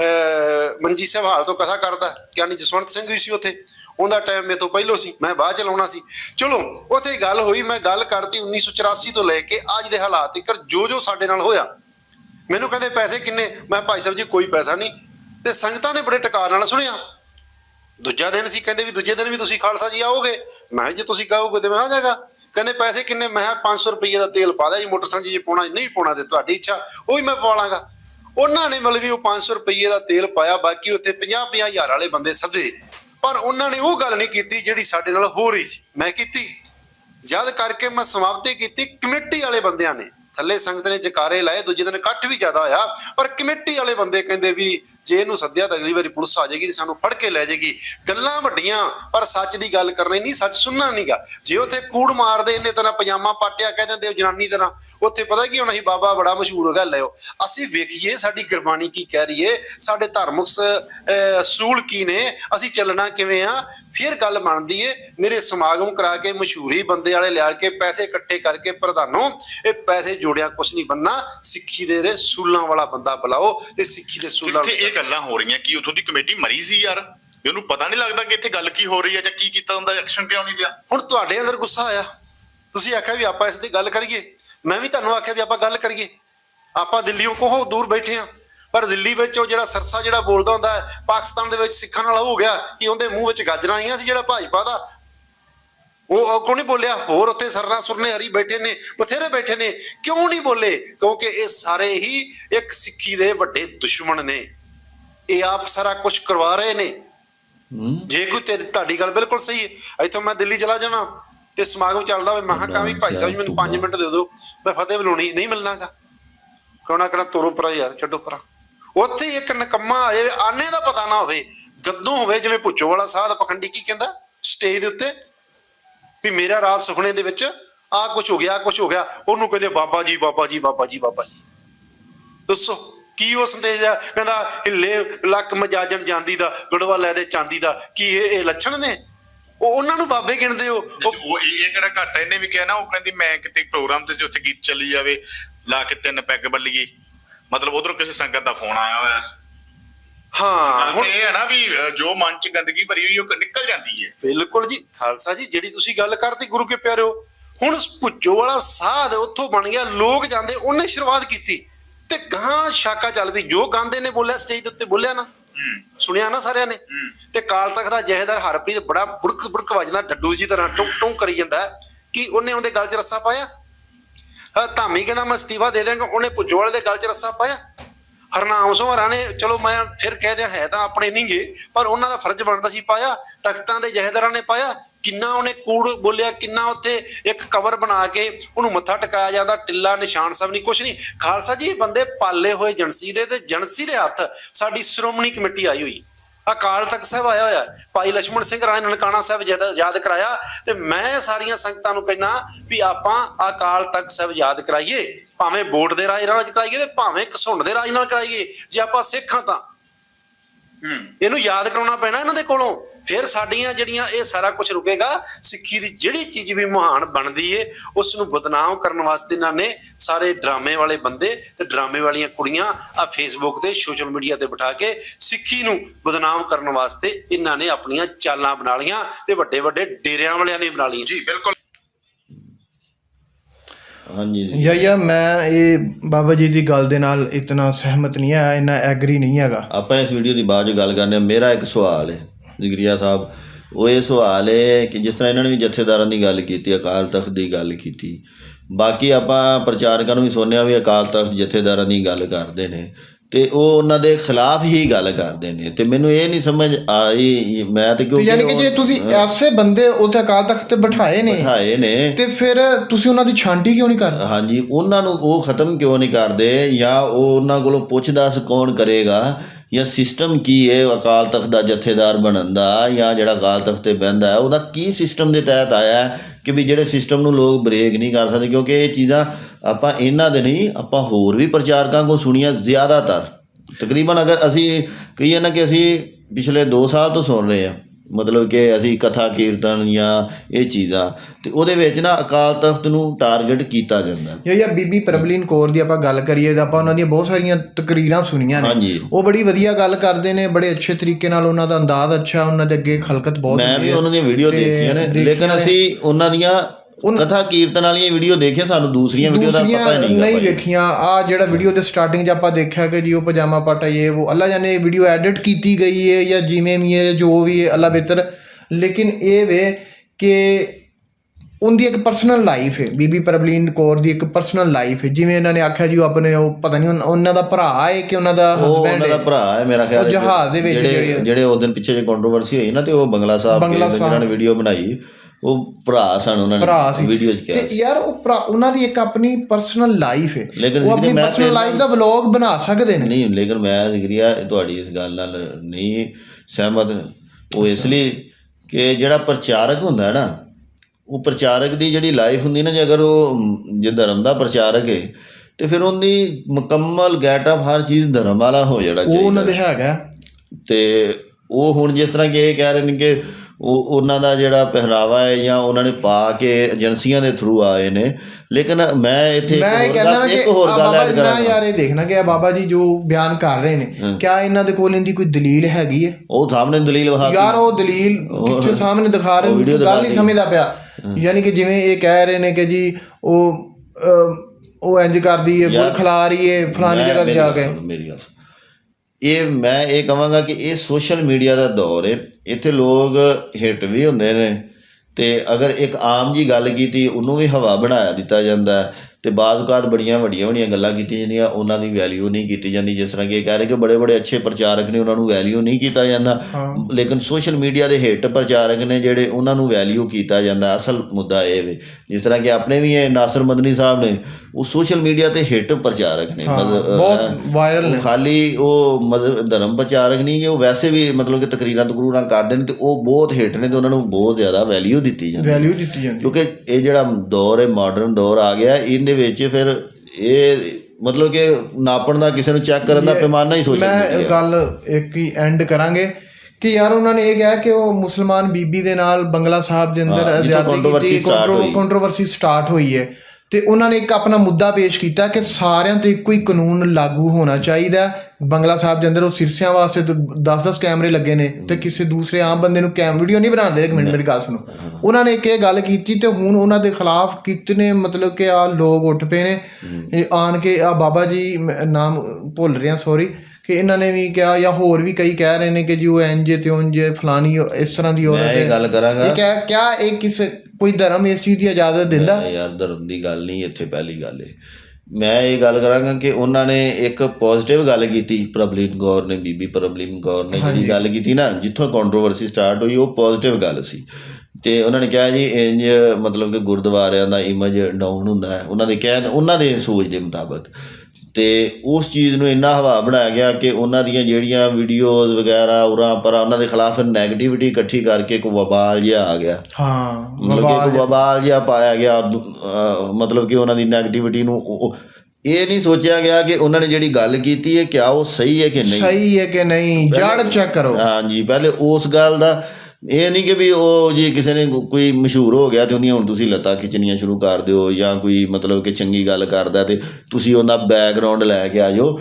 ਅਹ, ਮੰਜੀ ਸਾਹਿਬ ਹਾਲ ਤੋਂ ਕਥਾ ਕਰਦਾ। ਗਿਆਨੀ ਜਸਵੰਤ ਸਿੰਘ ਵੀ ਸੀ ਉੱਥੇ। ਉਹਦਾ ਟਾਈਮ ਮੇਰੇ ਤੋਂ ਪਹਿਲਾਂ ਸੀ, ਮੈਂ ਬਾਅਦ ਚਲਾਉਣਾ ਸੀ। ਚਲੋ, ਉੱਥੇ ਗੱਲ ਹੋਈ, ਮੈਂ ਗੱਲ ਕਰਤੀ 1984 ਤੋਂ ਲੈ ਕੇ ਅੱਜ ਦੇ ਹਾਲਾਤ ਤੱਕ ਜੋ ਜੋ ਸਾਡੇ ਨਾਲ ਹੋਇਆ। ਮੈਨੂੰ ਕਹਿੰਦੇ ਪੈਸੇ ਕਿੰਨੇ? ਮੈਂ ਭਾਈ ਸਾਹਿਬ ਜੀ, ਕੋਈ ਪੈਸਾ ਨਹੀਂ। ਤੇ ਸੰਗਤਾਂ ਨੇ ਬੜੇ ਟਿਕਾਰ ਨਾਲ ਸੁਣਿਆ। ਦੂਜਾ ਦਿਨ ਸੀ, ਕਹਿੰਦੇ ਵੀ ਦੂਜੇ ਦਿਨ ਵੀ ਤੁਸੀਂ ਖਾਲਸਾ ਜੀ ਆਓਗੇ। ਮੈਂ ਜੇ ਤੁਸੀਂ ਕਹੋਗੇ ਤੇ ਮੈਂ ਆ ਜਾਗਾ। ਕਹਿੰਦੇ ਪੈਸੇ ਕਿੰਨੇ? ਮੈਂ ਕਿਹਾ 500 ਰੁਪਏ ਦਾ ਤੇਲ ਪਾ ਦਿਆ ਜੀ, ਮੋਟਰਸਾਈਕਲ ਜੀ ਪਾਉਣਾ ਨਹੀਂ ਪਾਉਣਾ ਤੇ ਤੁਹਾਡੀ ਇੱਛਾ, ਉਹ ਵੀ ਮੈਂ ਪਵਾ ਲਾਂਗਾ। ਉਹਨਾਂ ਨੇ ਮਤਲਬ ਵੀ ਉਹ 500 ਰੁਪਏ ਦਾ ਤੇਲ ਪਾਇਆ, ਬਾਕੀ ਉੱਥੇ 50 50 ਹਜ਼ਾਰ ਵਾਲੇ ਬੰਦੇ ਸੱਦੇ। ਪਰ ਉਹਨਾਂ ਨੇ ਉਹ ਗੱਲ ਨਹੀਂ ਕੀਤੀ ਜਿਹੜੀ ਸਾਡੇ ਨਾਲ ਹੋ ਰਹੀ ਸੀ। ਮੈਂ ਕੀਤੀ। ਜਦ ਕਰਕੇ ਮੈਂ ਸਮਾਪਤੀ ਕੀਤੀ। ਕਮੇਟੀ ਵਾਲੇ ਬੰਦਿਆਂ ਨੇ। ਥੱਲੇ ਸੰਗਤ ਨੇ ਜਕਾਰੇ ਲਾਏ, ਦੂਜੇ ਦਿਨ ਇਕੱਠ ਵੀ ਜ਼ਿਆਦਾ ਹੋਇਆ, ਪਰ ਕਮੇਟੀ ਵਾਲੇ ਬੰਦੇ ਕਹਿੰਦੇ ਵੀ ਜੇ ਇਹਨੂੰ ਸੱਦਿਆ ਤਾਂ ਅਗਲੀ ਵਾਰੀ ਪੁਲਿਸ ਆ ਜਾਏਗੀ ਤੇ ਸਾਨੂੰ ਫੜ ਕੇ ਲੈ ਜਾਏਗੀ। ਗੱਲਾਂ ਵੱਡੀਆਂ, ਪਰ ਸੱਚ ਦੀ ਗੱਲ ਕਰਨੀ ਨਹੀਂ, ਸੱਚ ਸੁਣਨਾ ਨਹੀਂਗਾ। ਜੇ ਉੱਥੇ ਕੂੜ ਮਾਰਦੇ ਇਹਨੇ ਤਰ੍ਹਾਂ ਪਜਾਮਾ ਪਾਟਿਆ ਕਹਿ ਦਿੰਦੇ ਉਹ ਜਨਾਨੀ ਤਰ੍ਹਾਂ, ਉੱਥੇ ਪਤਾ ਕੀ ਹੋਣਾ ਸੀ? ਬਾਬਾ ਬੜਾ ਮਸ਼ਹੂਰ ਹੋ ਗਿਆ ਲਿਓ ਅਸੀਂ ਵੇਖੀਏ ਸਾਡੀ ਗੁਰਬਾਣੀ ਕੀ ਕਹਿ ਰਹੀ ਏ। ਸਾਡੇ ਧਾਰਮਿਕ ਸ- ਅਹ ਅਸੂਲ ਕੀ ਨੇ? ਅਸੀਂ ਚੱਲਣਾ ਕਿਵੇਂ ਆ? ਫਿਰ ਗੱਲ ਬਣਦੀ ਏ ਮੇਰੇ ਸਮਾਗਮ ਕਰਾ ਕੇ ਮਸ਼ਹੂਰੀ ਬੰਦੇ ਵਾਲੇ ਲਿਆ ਕੇ ਪੈਸੇ ਇਕੱਠੇ ਕਰਕੇ ਪ੍ਰਧਾਨੋ ਇਹ ਪੈਸੇ ਜੋੜਿਆ ਕੁਛ ਨਹੀਂ ਬੰਨਾ ਸਿੱਖੀ ਦੇ ਰੇ ਸੂਲਾਂ ਵਾਲਾ ਬੰਦਾ ਬੁਲਾਓ ਤੇ ਸਿੱਖੀ ਦੇ ਸੂਲਾਂ ਕਿੱਥੇ ਇਹ ਗੱਲਾਂ ਹੋ ਰਹੀਆਂ ਕਿ ਉਥੋਂ ਦੀ ਕਮੇਟੀ ਮਰੀ ਸੀ ਯਾਰ? ਵੀ ਉਹਨੂੰ ਪਤਾ ਨਹੀਂ ਲੱਗਦਾ ਕਿ ਇੱਥੇ ਗੱਲ ਕੀ ਹੋ ਰਹੀ ਹੈ ਜਾਂ ਕੀ ਕੀਤਾ ਹੁੰਦਾ ਐਕਸ਼ਨ ਕਿਉਂ ਨਹੀਂ ਲਿਆ? ਹੁਣ ਤੁਹਾਡੇ ਅੰਦਰ ਗੁੱਸਾ ਆਇਆ। ਤੁਸੀਂ ਆਖਿਆ ਵੀ ਆਪਾਂ ਇਸ ਦੀ ਗੱਲ ਕਰੀਏ। ਮੈਂ ਵੀ ਤੁਹਾਨੂੰ ਆਖਿਆ ਵੀ ਆਪਾਂ ਗੱਲ ਕਰੀਏ। ਆਪਾਂ ਦਿੱਲੀੋਂ ਕੋਹ ਦੂਰ ਬੈਠੇ ਆ। ਪਰ ਦਿੱਲੀ ਵਿੱਚ ਉਹ ਜਿਹੜਾ ਸਰਸਾ ਜਿਹੜਾ ਬੋਲਦਾ ਹੁੰਦਾ ਹੈ ਪਾਕਿਸਤਾਨ ਦੇ ਵਿੱਚ ਸਿੱਖਾਂ ਨਾਲ ਹੋ ਗਿਆ ਕਿ ਉਹਦੇ ਮੂੰਹ ਵਿੱਚ ਗਾਜਰਾਂ ਆਈਆਂ ਸੀ ਜਿਹੜਾ ਭਾਜਪਾ ਦਾ। ਉਹ ਕਿਉਂ ਨਹੀਂ ਬੋਲਿਆ ਹੋਰ ਉੱਥੇ ਸਰਨਾ ਸੁਰਨੇ ਹਰੀ ਬੈਠੇ ਨੇ ਬਥੇਰੇ ਬੈਠੇ ਨੇ ਕਿਉਂ ਨਹੀਂ ਬੋਲੇ? ਕਿਉਂਕਿ ਇਹ ਸਾਰੇ ਹੀ ਇੱਕ ਸਿੱਖੀ ਦੇ ਵੱਡੇ ਦੁਸ਼ਮਣ ਨੇ। ਇਹ ਆਪ ਸਾਰਾ ਕੁਝ ਕਰਵਾ ਰਹੇ ਨੇ। ਜੇ ਕੋਈ ਤੇਰੀ ਤੁਹਾਡੀ ਗੱਲ ਬਿਲਕੁਲ ਸਹੀ ਹੈ। ਇੱਥੋਂ ਮੈਂ ਦਿੱਲੀ ਚਲਾ ਜਾਵਾਂ ਤੇ ਸਮਾਗਮ ਚੱਲਦਾ ਹੋਵੇ ਮਹਾਂ ਕਹਾਂ ਵੀ ਭਾਈ ਸਾਹਿਬ ਜੀ ਮੈਨੂੰ 5 ਮਿੰਟ ਦੇ ਦਿਓ। ਮੈਂ ਫਤਿਹ ਬੁਲਾਉਣੀ ਨਹੀਂ ਮਿਲਣਾਗਾ। ਕਹਣਾ ਕਹਣਾ ਤੋਰੋ ਪਰਾਂ ਯਾਰ ਛੱਡੋ ਪਰਾਂ। ਉੱਥੇ ਇੱਕ ਨਕਮਾ ਆ ਆਨੇ ਦਾ ਪਤਾ ਨਾ ਹੋਵੇ ਗੱਦੋਂ ਹੋਵੇ, ਜਿਵੇਂ ਭੁੱਚੋ ਵਾਲਾ ਸਾਧ ਪਖੰਡੀ ਕੀ ਕਹਿੰਦਾ? ਸਟੇਜ ਦੇ ਉੱਤੇ ਵੀ ਮੇਰਾ ਰਾਤ ਸੁਪਨੇ ਦੇ ਵਿੱਚ ਆ ਕੁਝ ਹੋ ਗਿਆ ਕੁਝ ਹੋ ਗਿਆ, ਉਹਨੂੰ ਕਹਿੰਦੇ ਬਾਬਾ ਜੀ ਬਾਬਾ ਜੀ ਬਾਬਾ ਜੀ ਬਾਬਾ ਜੀ। ਦੱਸੋ, ਕੀ ਉਹ ਸੰਦੇਸ਼ ਆ ਕਹਿੰਦਾ, ਹਿੱਲੇ ਲੱਕ ਮਜਾਜਣ ਜਾਂਦੀ ਦਾ, ਗੜਵਾ ਲੈ ਦੇ ਚਾਂਦੀ ਦਾ, ਕੀ ਇਹ ਇਹ ਲੱਛਣ ਨੇ? ਉਹ ਉਹਨਾਂ ਨੂੰ ਬਾਬੇ ਗਿਣਦੇ ਹੋ। ਉਹ ਇਹ ਕਿਹੜਾ ਘੱਟ, ਇਹਨੇ ਵੀ ਕਿਹਾ ਨਾ, ਉਹ ਕਹਿੰਦੀ ਮੈਂ ਕਿਤੇ ਪ੍ਰੋਗਰਾਮ ਤੇ ਸੀ ਉੱਥੇ ਗੀਤ ਚੱਲੀ ਜਾਵੇ, ਲਾ ਕੇ ਤਿੰਨ ਪੈਗ ਬੱਲੀਏ। ਮਤਲਬ ਉਧਰੋਂ ਕਿਸੇ ਸੰਗਤ ਦਾ ਫੋਨ ਆਇਆ ਹੋਇਆ। ਹਾਂ ਹੁਣ ਇਹ ਹੈ ਨਾ ਵੀ ਅ, ਜੋ ਮਨ ਚ ਗੰਦਗੀ ਭਰੀ ਹੋਈ ਉਹ ਨਿਕਲ ਜਾਂਦੀ ਹੈ। ਬਿਲਕੁਲ ਜੀ ਖਾਲਸਾ ਜੀ ਜਿਹੜੀ ਤੁਸੀਂ ਗੱਲ ਕਰਤੀ ਗੁਰੂ ਕੇ ਪਿਆਰਿਓ ਹੁਣ ਭੁੱਜੋ ਵਾਲਾ ਸਾਧ ਉੱਥੋਂ ਬਣ ਗਿਆ ਲੋਕ ਜਾਂਦੇ ਉਹਨੇ ਸ਼ੁਰੂਆਤ ਕੀਤੀ। ਤੇ ਗਾਂ ਸ਼ਾਕਾ ਚੱਲ ਵੀ ਜੋ ਗਾਂਦੇ ਨੇ ਬੋਲਿਆ ਸਟੇਜ ਦੇ ਉੱਤੇ ਬੋਲਿਆ ਨਾ। ਸੁਣਿਆ ਨਾ ਸਾਰਿਆਂ ਨੇ? ਤੇ ਕਾਲ ਤਖਤ ਦਾ ਜਹੇਦਾਰ ਹਰਪ੍ਰੀਤ ਬੜਾ ਬੁੜਕ ਬੁੜਕ ਵੱਜਦਾ ਡੱਡੂ ਜੀ ਤਰ੍ਹਾਂ ਟੁੰ ਟੁੰ ਕਰੀ ਜਾਂਦਾ ਕਿ ਉਹਨੇ ਉਹਦੇ ਗਲ 'ਚ ਰੱਸਾ ਪਾਇਆ? ਧਾਮੀ ਕਹਿੰਦਾ ਮੈਂ ਅਸਤੀਫਾ ਦੇ ਦਿਆਂਗਾ, ਉਹਨੇ ਭੁੱਜੋ ਵਾਲੇ ਦੇ ਗਲ 'ਚ ਰੱਸਾ ਪਾਇਆ। ਹਰਨਾਮ ਸਿੰਘ ਸੋਹਰਾ ਨੇ, ਚਲੋ ਮੈਂ ਫਿਰ ਕਹਿ ਦਿਆਂ, ਹੈ ਤਾਂ ਆਪਣੇ ਨਹੀਂਗੇ ਪਰ ਉਹਨਾਂ ਦਾ ਫਰਜ਼ ਬਣਦਾ ਸੀ ਪਾਇਆ, ਤਖਤਾਂ ਦੇ ਜਹੇਦਾਰਾਂ ਨੇ ਪਾਇਆ, ਕਿੰਨਾ ਉਹਨੇ ਕੂੜ ਬੋਲਿਆ, ਕਿੰਨਾ ਉੱਥੇ ਇੱਕ ਕਵਰ ਬਣਾ ਕੇ ਉਹਨੂੰ ਮੱਥਾ ਟਿਕਾਇਆ ਜਾਂਦਾ, ਟਿੱਲਾ, ਨਿਸ਼ਾਨ ਸਾਹਿਬ ਨਹੀਂ, ਕੁਛ ਨਹੀਂ। ਖਾਲਸਾ ਜੀ ਬੰਦੇ ਪਾਲੇ ਹੋਏ ਜਨਸੀ ਦੇ ਤੇ ਜਨਸੀ ਦੇ ਹੱਥ ਸਾਡੀ ਸ਼੍ਰੋਮਣੀ ਕਮੇਟੀ ਆਈ ਹੋਈ। ਅਕਾਲ ਤਖਤ ਸਾਹਿਬ ਆਇਆ ਹੋਇਆ। ਭਾਈ ਲక్ష్మణ ਸਿੰਘ ਰਾਏ ਨਨਕਾਣਾ ਸਾਹਿਬ ਜਿਹੜਾ ਯਾਦ ਕਰਾਇਆ ਤੇ ਮੈਂ ਸਾਰੀਆਂ ਸੰਗਤਾਂ ਨੂੰ ਕਹਿਣਾ ਵੀ ਆਪਾਂ ਅਕਾਲ ਤਖਤ ਸਾਹਿਬ ਯਾਦ ਕਰਾਈਏ ਭਾਵੇਂ ਵੋਟ ਦੇ ਰਾਜ ਨਾਲ ਕਰਾਈਏ ਤੇ ਭਾਵੇਂ ਕਸੁੰਡ ਦੇ ਰਾਜ ਨਾਲ ਕਰਾਈਏ ਜੇ ਆਪਾਂ ਸਿੱਖਾਂ ਤਾਂ। ਇਹਨੂੰ ਯਾਦ ਕਰਾਉਣਾ ਪੈਣਾ ਇਹਨਾਂ ਦੇ ਕੋਲੋਂ। ਫਿਰ ਸਾਡੀਆਂ ਜਿਹੜੀਆਂ ਇਹ ਸਾਰਾ ਕੁਝ ਰੁਕੇਗਾ ਸਿੱਖੀ ਦੀ ਜਿਹੜੀ ਚੀਜ਼ ਵੀ ਮਹਾਨ ਬਣਦੀ ਏ ਉਸ ਨੂੰ ਬਦਨਾਮ ਕਰਨ ਵਾਸਤੇ ਇਹਨਾਂ ਨੇ ਸਾਰੇ ਡਰਾਮੇ ਵਾਲੇ ਬੰਦੇ ਤੇ ਡਰਾਮੇ ਵਾਲੀਆਂ ਕੁੜੀਆਂ ਆ ਫੇਸਬੁੱਕ ਤੇ ਸੋਸ਼ਲ ਮੀਡੀਆ ਤੇ ਬਿਠਾ ਕੇ ਸਿੱਖੀ ਨੂੰ ਬਦਨਾਮ ਕਰਨ ਵਾਸਤੇ ਇਹਨਾਂ ਨੇ ਆਪਣੀਆਂ ਚਾਲਾਂ ਬਣਾ ਲੀਆਂ ਤੇ ਵੱਡੇ ਵੱਡੇ ਡੇਰਿਆਂ ਵਾਲਿਆਂ ਨੇ ਬਣਾ ਲੀਆਂ ਜੀ ਬਿਲਕੁਲ। ਹਾਂਜੀ। ਯਾ ਯਾ ਮੈਂ ਇਹ ਬਾਬਾ ਜੀ ਦੀ ਗੱਲ ਦੇ ਨਾਲ ਇਤਨਾ ਸਹਿਮਤ ਨਹੀਂ ਹੈ ਇੰਨਾ ਐਗਰੀ ਨਹੀਂ ਹੈਗਾ। ਆਪਾਂ ਇਸ ਵੀਡੀਓ ਦੀ ਬਾਅਦ ਚ ਗੱਲ ਕਰਨੇ ਆ। ਮੇਰਾ ਇੱਕ ਸਵਾਲ ਹੈ। ਜ਼ਿਕਰੀਆ ਸਾਹਿਬ ਉਹ ਇਹ ਸਵਾਲ ਹੈ ਕਿ ਜਿਸ ਤਰ੍ਹਾਂ ਇਹਨਾਂ ਨੇ ਵੀ ਜਥੇਦਾਰਾਂ ਦੀ ਗੱਲ ਕੀਤੀ ਅਕਾਲ ਤਖਤ ਦੀ ਗੱਲ ਕੀਤੀ ਬਾਕੀ ਆਪਾਂ ਪ੍ਰਚਾਰਕਾਂ ਨੂੰ ਵੀ ਸੁਣਿਆ ਵੀ ਅਕਾਲ ਤਖਤ ਜਥੇਦਾਰਾਂ ਦੀ ਗੱਲ ਕਰਦੇ ਨੇ ਤੇ ਉਹ ਉਹਨਾਂ ਦੇ ਖਿਲਾਫ ਹੀ ਗੱਲ ਕਰਦੇ ਨੇ ਤੇ ਮੈਨੂੰ ਇਹ ਨਹੀਂ ਸਮਝ ਆਈ ਮੈਂ ਤੇ ਕਿਉਂਕਿ ਯਾਨੀ ਕਿ ਜੇ ਤੁਸੀਂ ਐਸੇ ਬੰਦੇ ਉੱਥੇ ਅਕਾਲ ਤਖਤ ਤੇ ਬਿਠਾਏ ਨੇ ਬਿਠਾਏ ਨੇ। ਤੇ ਫਿਰ ਤੁਸੀਂ ਉਹਨਾਂ ਦੀ ਛਾਂਟੀ ਕਿਉਂ ਨਹੀਂ ਕਰਦੇ ਹਾਂਜੀ ਉਹਨਾਂ ਨੂੰ ਉਹ ਖਤਮ ਕਿਉਂ ਨਹੀਂ ਕਰਦੇ ਜਾਂ ਉਹ ਉਹਨਾਂ ਕੋਲੋਂ ਪੁੱਛਦਾਸ ਕੌਣ ਕਰੇਗਾ ਜਾਂ ਸਿਸਟਮ ਕੀ ਹੈ ਅਕਾਲ ਤਖਤ ਦਾ ਜਥੇਦਾਰ ਬਣਨ ਦਾ ਜਾਂ ਜਿਹੜਾ ਅਕਾਲ ਤਖਤ ਤੇ ਬਹਿੰਦਾ ਹੈ, ਉਹਦਾ ਕੀ ਸਿਸਟਮ ਦੇ ਤਹਿਤ ਆਇਆ ਕਿ ਵੀ ਜਿਹੜੇ ਸਿਸਟਮ ਨੂੰ ਲੋਕ ਬ੍ਰੇਕ ਨਹੀਂ ਕਰ ਸਕਦੇ, ਕਿਉਂਕਿ ਇਹ ਚੀਜ਼ਾਂ ਆਪਾਂ ਇਹਨਾਂ ਦੇ ਨਹੀਂ, ਆਪਾਂ ਹੋਰ ਵੀ ਪ੍ਰਚਾਰਕਾਂ ਕੋ ਸੁਣੀਆਂ ਜ਼ਿਆਦਾਤਰ। ਤਕਰੀਬਨ ਅਗਰ ਅਸੀਂ ਕਹੀਏ ਨਾ ਕਿ ਅਸੀਂ ਪਿਛਲੇ 2 ਸਾਲ ਤੋਂ ਸੁਣ ਰਹੇ ਹਾਂ ਮਤਲਬ ਕਿ ਅਸੀਂ ਕਥਾ ਕੀਰਤਨ ਜਾਂ ਇਹ ਚੀਜ਼ਾਂ ਤੇ ਉਹਦੇ ਵਿੱਚ ਨਾ ਅਕਾਲ ਤਖਤ ਨੂੰ ਟਾਰਗੇਟ ਕੀਤਾ ਜਾਂਦਾ ਯਾ ਯਾ ਬੀਬੀ ਪ੍ਰਬਲੀਨ ਕੌਰ ਦੀ ਆਪਾਂ ਗੱਲ ਕਰੀਏ ਤਾਂ ਆਪਾਂ ਉਹਨਾਂ ਦੀਆਂ ਬਹੁਤ ਸਾਰੀਆਂ ਤਕਰੀਰਾਂ ਸੁਣੀਆਂ ਨੇ। ਉਹ ਬੜੀ ਵਧੀਆ ਗੱਲ ਕਰਦੇ ਨੇ ਬੜੇ ਅੱਛੇ ਤਰੀਕੇ ਨਾਲ ਉਹਨਾਂ ਦਾ ਅੰਦਾਜ਼ ਅੱਛਾ ਉਹਨਾਂ ਦੇ ਅੱਗੇ ਖਲਕਤ ਬਹੁਤ ਮੈਂ ਵੀ। ਉਹਨਾਂ ਦੀਆਂ ਵੀਡੀਓ ਦੇਖੀਆਂ ਨੇ ਲੇਕਿਨ। ਅਸੀਂ ਉਹਨਾਂ ਦੀਆਂ ਕਥਾ ਕੀਰਤਨ ਵਾਲੀਆਂ ਵੀਡੀਓ ਦੇਖੀਆਂ ਸਾਨੂੰ ਦੂਸਰੀਆਂ ਵੀਡੀਓ ਦਾ ਪਤਾ ਹੀ ਨਹੀਂ ਨਹੀਂ ਵੇਖੀਆਂ। ਆ ਜਿਹੜਾ ਵੀਡੀਓ ਦੇ ਸਟਾਰਟਿੰਗ 'ਚ ਆਪਾਂ ਦੇਖਿਆ ਕਿ ਜੀ ਉਹ ਪਜਾਮਾ ਪਾਟਾ ਇਹ ਉਹ ਅੱਲਾ ਜਾਨੇ ਇਹ ਵੀਡੀਓ ਐਡਿਟ ਕੀਤੀ ਗਈ ਹੈ ਜਾਂ ਜਿਵੇਂ ਵੀ ਹੈ ਜੋ ਵੀ ਹੈ ਅੱਲਾ ਬਿਹਤਰ। ਲੇਕਿਨ ਇਹ ਵੇ ਕਿ ਉਹਦੀ ਇੱਕ ਪਰਸਨਲ ਲਾਈਫ ਹੈ ਬੀਬੀ ਪ੍ਰਬਲੀਨ ਕੌਰ ਦੀ ਇੱਕ ਪਰਸਨਲ ਲਾਈਫ ਹੈ ਜਿਵੇਂ ਇਹਨਾਂ ਨੇ ਆਖਿਆ ਜੀ ਉਹ ਆਪਣੇ ਉਹ ਪਤਾ ਨਹੀਂ ਉਹਨਾਂ- ਦਾ ਭਰਾ ਹੈ ਕਿ ਉਹਨਾਂ ਦਾ ਹਸਬੈਂਡ ਉਹਨਾਂ ਦਾ ਹੈ ਭਰਾ ਹੈ ਮੇਰਾ ਖਿਆਲ ਉਹ ਜਹਾਜ਼ ਦੇ ਵਿੱਚ ਜਿਹੜੇ ਜਿਹੜੇ- ਉਸ ਦਿਨ ਪਿੱਛੇ ਜੇ ਕੰਟਰੋਵਰਸੀ ਹੋਈ ਨਾ ਤੇ ਉਹ ਬੰਗਲਾ ਸਾਹਿਬ ਕੇ ਜਿਹਨਾਂ ਨੇ। ਵੀਡੀਓ ਬਣਾਈ। ਉਹ ਭਰਾ ਸਨ ਉਹਨਾਂ ਭਰਾ ਨੇ ਸੀ। ਵੀਡੀਓ 'ਚ ਕਿਹਾ ਤੇ ਯਾਰ ਉਹ ਭਰਾ ਉਹਨਾਂ ਦੀ ਇੱਕ ਆਪਣੀ ਪਰਸਨਲ ਲਾਈਫ ਹੈ ਲੇਕਿਨ ਉਹ ਆਪਣੀ ਪਰਸਨਲ ਲਾਈਫ ਦਾ ਵਲੌਗ ਬਣਾ ਸਕਦੇ ਨੇ। ਨਹੀਂ ਲੇਕਿਨ ਮੈਂ ਜ਼ਿਕਰੀਆ ਤੁਹਾਡੀ ਇਸ ਗੱਲ ਨਾਲ ਨਹੀਂ ਸਹਿਮਤ। ਉਹ ਇਸ ਲਈ ਕਿ ਜਿਹੜਾ ਪ੍ਰਚਾਰਕ ਹੁੰਦਾ ਹੈ ਨਾ ਉਹ ਪ੍ਰਚਾਰਕ ਦੀ ਜਿਹੜੀ ਲਾਈਫ ਹੁੰਦੀ ਨਾ ਜੇ ਅਗਰ ਉਹ ਜੇ ਧਰਮ ਦਾ ਪ੍ਰਚਾਰਕ ਹੈ ਤੇ ਫਿਰ ਉਹਦੀ ਮੁਕੰਮਲ ਗੈਟਅਪ ਹਰ ਚੀਜ਼ ਧਰਮ ਵਾਲਾ ਹੋ ਜਾਣਾ ਉਹ ਉਹਨਾਂ ਦੇ ਚਾਹੀਦਾ ਹੈਗਾ। ਤੇ ਉਹ ਹੁਣ ਜਿਸ ਤਰ੍ਹਾਂ ਕਿ ਇਹ ਕਹਿ ਰਹੇ ਨੇ ਕਿ ਉਹ ਉਹਨਾਂ ਦਾ ਜਿਹੜਾ ਪਹਿਰਾਵਾ ਹੈ ਜਾਂ ਉਹਨਾਂ ਨੇ ਪਾ ਕੇ ਏਜੰਸੀਆਂ ਦੇ ਥਰੂ ਆਏ ਨੇ। ਲੇਕਿਨ ਮੈਂ ਇੱਥੇ ਇੱਕ ਹੋਰ ਗੱਲ- ਐਡ ਮੈਂ ਕਰਾਂਗਾ। ਯਾਰ ਇਹ ਦੇਖਣਾ ਕਿ ਆ ਬਾਬਾ ਜੀ ਜੋ ਬਿਆਨ ਕਰ ਰਹੇ ਨੇ। ਕਿਆ ਇਹਨਾਂ ਦੇ ਕੋਲ ਇਹਦੀ ਕੋਈ ਦਲੀਲ ਹੈਗੀ ਹੈ? ਉਹ ਸਾਹਮਣੇ ਦਲੀਲ ਵਹਾ ਯਾਰ ਉਹ ਦਲੀਲ ਕਿੱਥੇ ਸਾਹਮਣੇ ਦਿਖਾ ਰਹੇ ਗੱਲ ਨਹੀਂ। ਸਮਝਦਾ ਪਿਆ। ਯਾਨੀ ਕਿ ਜਿਵੇਂ ਇਹ ਕਹਿ ਰਹੇ ਨੇ ਕਿ ਜੀ ਉਹ ਉਹ ਇੰਜ ਕਰਦੀ ਹੈ ਗੁਲ ਖਿਲਾ ਰਹੀ ਹੈ ਫਲਾਣੀ ਜਗ੍ਹਾ ਤੇ ਜਾ ਕੇ। ਮੇਰੀ ਗੱਲ। ਇਹ ਮੈਂ ਇਹ ਕਹਾਂਗਾ ਕਿ ਇਹ ਸੋਸ਼ਲ ਮੀਡੀਆ ਦਾ ਦੌਰ ਹੈ ਇੱਥੇ ਲੋਕ ਹਿੱਟ ਵੀ ਹੁੰਦੇ ਨੇ ਤੇ ਅਗਰ ਇੱਕ ਆਮ ਜੀ ਗੱਲ ਕੀਤੀ, ਉਹਨੂੰ ਵੀ ਹਵਾ ਬਣਾਇਆ ਦਿੱਤਾ ਜਾਂਦਾ। ਤੇ ਬਾਜ਼ ਔਕਾਤ ਬੜੀਆਂ ਵੱਡੀਆਂ ਵੱਡੀਆਂ ਗੱਲਾਂ ਕੀਤੀਆਂ ਜਾਂਦੀਆਂ ਉਹਨਾਂ ਦੀ ਵੈਲਿਊ ਨਹੀਂ ਕੀਤੀ ਜਾਂਦੀ ਜਿਸ ਤਰ੍ਹਾਂ ਕਿ ਇਹ ਕਹਿ ਰਹੇ ਕਿ ਬੜੇ ਬੜੇ ਅੱਛੇ ਪ੍ਰਚਾਰਕ ਨੇ ਉਹਨਾਂ ਨੂੰ ਵੈਲਿਊ ਨਹੀਂ ਕੀਤਾ ਜਾਂਦਾ। ਲੇਕਿਨ ਸੋਸ਼ਲ ਮੀਡੀਆ ਦੇ ਹਿੱਟ ਪ੍ਰਚਾਰਕ ਨੇ ਜਿਹੜੇ ਉਹਨਾਂ ਨੂੰ ਵੈਲਿਊ ਕੀਤਾ ਜਾਂਦਾ ਅਸਲ ਮੁੱਦਾ ਇਹ ਵੇ। ਜਿਸ ਤਰ੍ਹਾਂ ਕਿ ਆਪਣੇ ਵੀ ਇਹ ਨਾਸਰ ਮਦਨੀ ਸਾਹਿਬ ਨੇ ਉਹ ਸੋਸ਼ਲ ਮੀਡੀਆ ਤੇ ਹਿੱਟ ਪ੍ਰਚਾਰਕ ਨੇ। ਬਹੁਤ ਉਹ ਨੇ। ਖਾਲੀ ਉਹ ਧਰਮ ਪ੍ਰਚਾਰਕ ਨਹੀਂ ਕਿ ਉਹ ਵੈਸੇ ਵੀ ਮਤਲਬ ਕਿ ਤਕਰੀਰਾਂ ਤਕਰੂਰਾਂ ਕਰਦੇ ਨੇ ਤੇ ਉਹ ਬਹੁਤ ਹਿੱਟ ਨੇ ਤੇ ਉਹਨਾਂ ਨੂੰ ਬਹੁਤ ਜ਼ਿਆਦਾ ਵੈਲਿਊ ਦਿੱਤੀ ਜਾਂਦੀ ਵੈਲਿਊ ਦਿੱਤੀ ਜਾਂਦੀ ਕਿਉਂਕਿ ਇਹ ਜਿਹੜਾ ਦੌਰ ਹੈ ਮਾਡਰਨ ਦੌਰ ਆ ਗਿਆ ਇਹਦੇ ਵਿੱਚ ਫਿਰ ਇਹ ਮਤਲਬ ਕਿ ਨਾਪਣ ਦਾ ਕਿਸੇ ਨੂੰ ਚੈੱਕ ਕਰਨ ਦਾ ਪੈਮਾਨਾ ਹੀ ਸੋਸ਼ਲ ਮੈਂ ਗੱਲ ਇੱਕ ਹੀ ਐਂਡ ਕਰਾਂਗੇ ਕਿ ਯਾਰ ਉਹਨਾਂ ਨੇ ਇਹ ਕਿਹਾ ਕਿ ਉਹ ਮੁਸਲਮਾਨ ਬੀਬੀ ਦੇ ਨਾਲ ਬੰਗਲਾ ਸਾਹਿਬ ਦੇ ਅੰਦਰ ਹੋਈ। ਕੰਟਰੋਵਰਸੀ ਸਟਾਰਟ ਹੋਈ ਹੈ ਤੇ ਉਹਨਾਂ ਨੇ ਇੱਕ ਆਪਣਾ ਮੁੱਦਾ ਪੇਸ਼ ਕੀਤਾ ਕਿ ਸਾਰਿਆਂ ਤੇ ਇੱਕੋ ਹੀ ਕਾਨੂੰਨ ਲਾਗੂ ਹੋਣਾ ਚਾਹੀਦਾ। ਬੰਗਲਾ ਸਾਹਿਬ ਦੇ ਅੰਦਰ ਉਹ ਸਿਰਸਿਆਂ ਵਾਸਤੇ 10-10 ਕੈਮਰੇ ਲੱਗੇ ਨੇ ਤੇ ਕਿਸੇ ਦੂਸਰੇ ਆਮ ਬੰਦੇ ਨੂੰ ਕੈਮ ਵੀਡੀਓ ਨਹੀਂ ਬਣਾਉਂਦੇ ਇੱਕ ਮਿੰਟ ਮੇਰੀ ਗੱਲ ਸੁਣੋ। ਉਹਨਾਂ ਨੇ ਇੱਕ ਇਹ ਗੱਲ ਕੀਤੀ ਤੇ ਹੁਣ ਉਹਨਾਂ ਦੇ ਖਿਲਾਫ ਕਿਤਨੇ ਮਤਲਬ ਕਿ ਆ ਲੋਕ ਉੱਠ ਪਏ ਨੇ। ਆਣ ਕੇ ਆ ਬਾਬਾ ਜੀ ਨਾਮ ਭੁੱਲ ਰਿਹਾ ਸੌਰੀ ਕਿ ਇਹਨਾਂ ਨੇ ਵੀ ਕਿਹਾ ਜਾਂ ਹੋਰ ਵੀ ਕਈ ਕਹਿ ਰਹੇ ਨੇ ਕਿ ਜੀ ਉਹ ਇੰਜ ਤੇ ਉਂਝ ਫਲਾਨੀ ਇਸ ਤਰ੍ਹਾਂ ਦੀ ਔਰਤ ਹੈ। ਇਹ ਗੱਲ ਕਰਾਂਗਾ। ਇਹ ਕਿਆ ਕਿਆ ਇਹ ਕਿਸ ਕੋਈ ਧਰਮ ਇਸ ਚੀਜ਼ ਦੀ ਇਜਾਜ਼ਤ ਦਿੰਦਾ? ਯਾਰ ਧਰਮ ਦੀ ਗੱਲ ਨਹੀਂ ਇੱਥੇ ਪਹਿਲੀ ਗੱਲ ਏ ਮੈਂ ਇਹ ਗੱਲ ਕਰਾਂਗਾ ਕਿ ਉਹਨਾਂ ਨੇ ਇੱਕ ਪੋਜ਼ਿਟਿਵ ਗੱਲ ਕੀਤੀ ਪ੍ਰਬਲੀਨ ਗੌਰ ਨੇ ਬੀਬੀ ਪ੍ਰਬਲੀਨ ਗੌਰ ਨੇ ਜਿਹੜੀ ਗੱਲ ਕੀਤੀ ਨਾ ਜਿੱਥੋਂ ਕੰਟਰੋਵਰਸੀ ਸਟਾਰਟ ਹੋਈ ਉਹ ਪੋਜ਼ਿਟਿਵ ਗੱਲ ਸੀ। ਤੇ ਉਹਨਾਂ ਨੇ ਕਿਹਾ ਜੀ ਇੰਜ ਮਤਲਬ ਕਿ ਗੁਰਦੁਆਰਿਆਂ ਦਾ ਇਮੇਜ ਡਾਊਨ ਹੁੰਦਾ ਹੈ। ਉਹਨਾਂ ਦੇ ਕਹਿਣ ਉਹਨਾਂ ਦੇ ਸੋਚ ਦੇ ਮੁਤਾਬਕ। ਤੇ ਉਸ ਚੀਜ਼ ਨੂੰ ਇੰਨਾ ਹਵਾ ਬਣਾਇਆ ਗਿਆ ਕਿ ਉਹਨਾਂ ਦੀਆਂ ਜਿਹੜੀਆਂ ਵੀਡੀਓਜ਼ ਵਗੈਰਾ ਉਰਾਂ ਪਰਾਂ ਉਹਨਾਂ ਦੇ ਖਿਲਾਫ ਨੈਗੇਟਿਵਿਟੀ ਇਕੱਠੀ ਕਰਕੇ ਇੱਕ ਵਬਾਲ ਜਿਹਾ ਆ ਗਿਆ। ਹਾਂ ਮਤਲਬ ਕਿ ਵਬਾਲ ਜਿਹਾ। ਪਾਇਆ ਗਿਆ ਮਤਲਬ ਕਿ ਉਹਨਾਂ ਦੀ ਨੈਗੇਟਿਵਿਟੀ ਨੂੰ ਇਹ ਨਹੀਂ ਸੋਚਿਆ ਗਿਆ ਕਿ ਉਹਨਾਂ ਨੇ ਜਿਹੜੀ ਗੱਲ ਕੀਤੀ ਹੈ ਕਿਆ ਉਹ ਸਹੀ ਹੈ ਕਿ ਨਹੀਂ। ਸਹੀ ਹੈ ਕਿ ਨਹੀਂ ਜੜ ਚੈੱਕ ਕਰੋ। ਹਾਂਜੀ ਪਹਿਲੇ ਉਸ ਗੱਲ ਦਾ ਇਹ ਨਹੀਂ ਕਿ ਵੀ ਉਹ ਜੀ ਕਿਸੇ ਨੇ ਕੋਈ ਮਸ਼ਹੂਰ ਹੋ ਗਿਆ ਤੇ ਉਹਦੀਆਂ ਹੁਣ ਤੁਸੀਂ ਲੱਤਾਂ ਖਿੱਚਣੀਆਂ ਸ਼ੁਰੂ ਕਰ ਦਿਓ ਜਾਂ ਕੋਈ ਮਤਲਬ ਕਿ ਚੰਗੀ ਗੱਲ ਕਰਦਾ ਤੇ ਤੁਸੀਂ ਉਹਦਾ ਬੈਕਗ੍ਰਾਉਂਡ ਲੈ ਕੇ ਆ ਜਾਓ।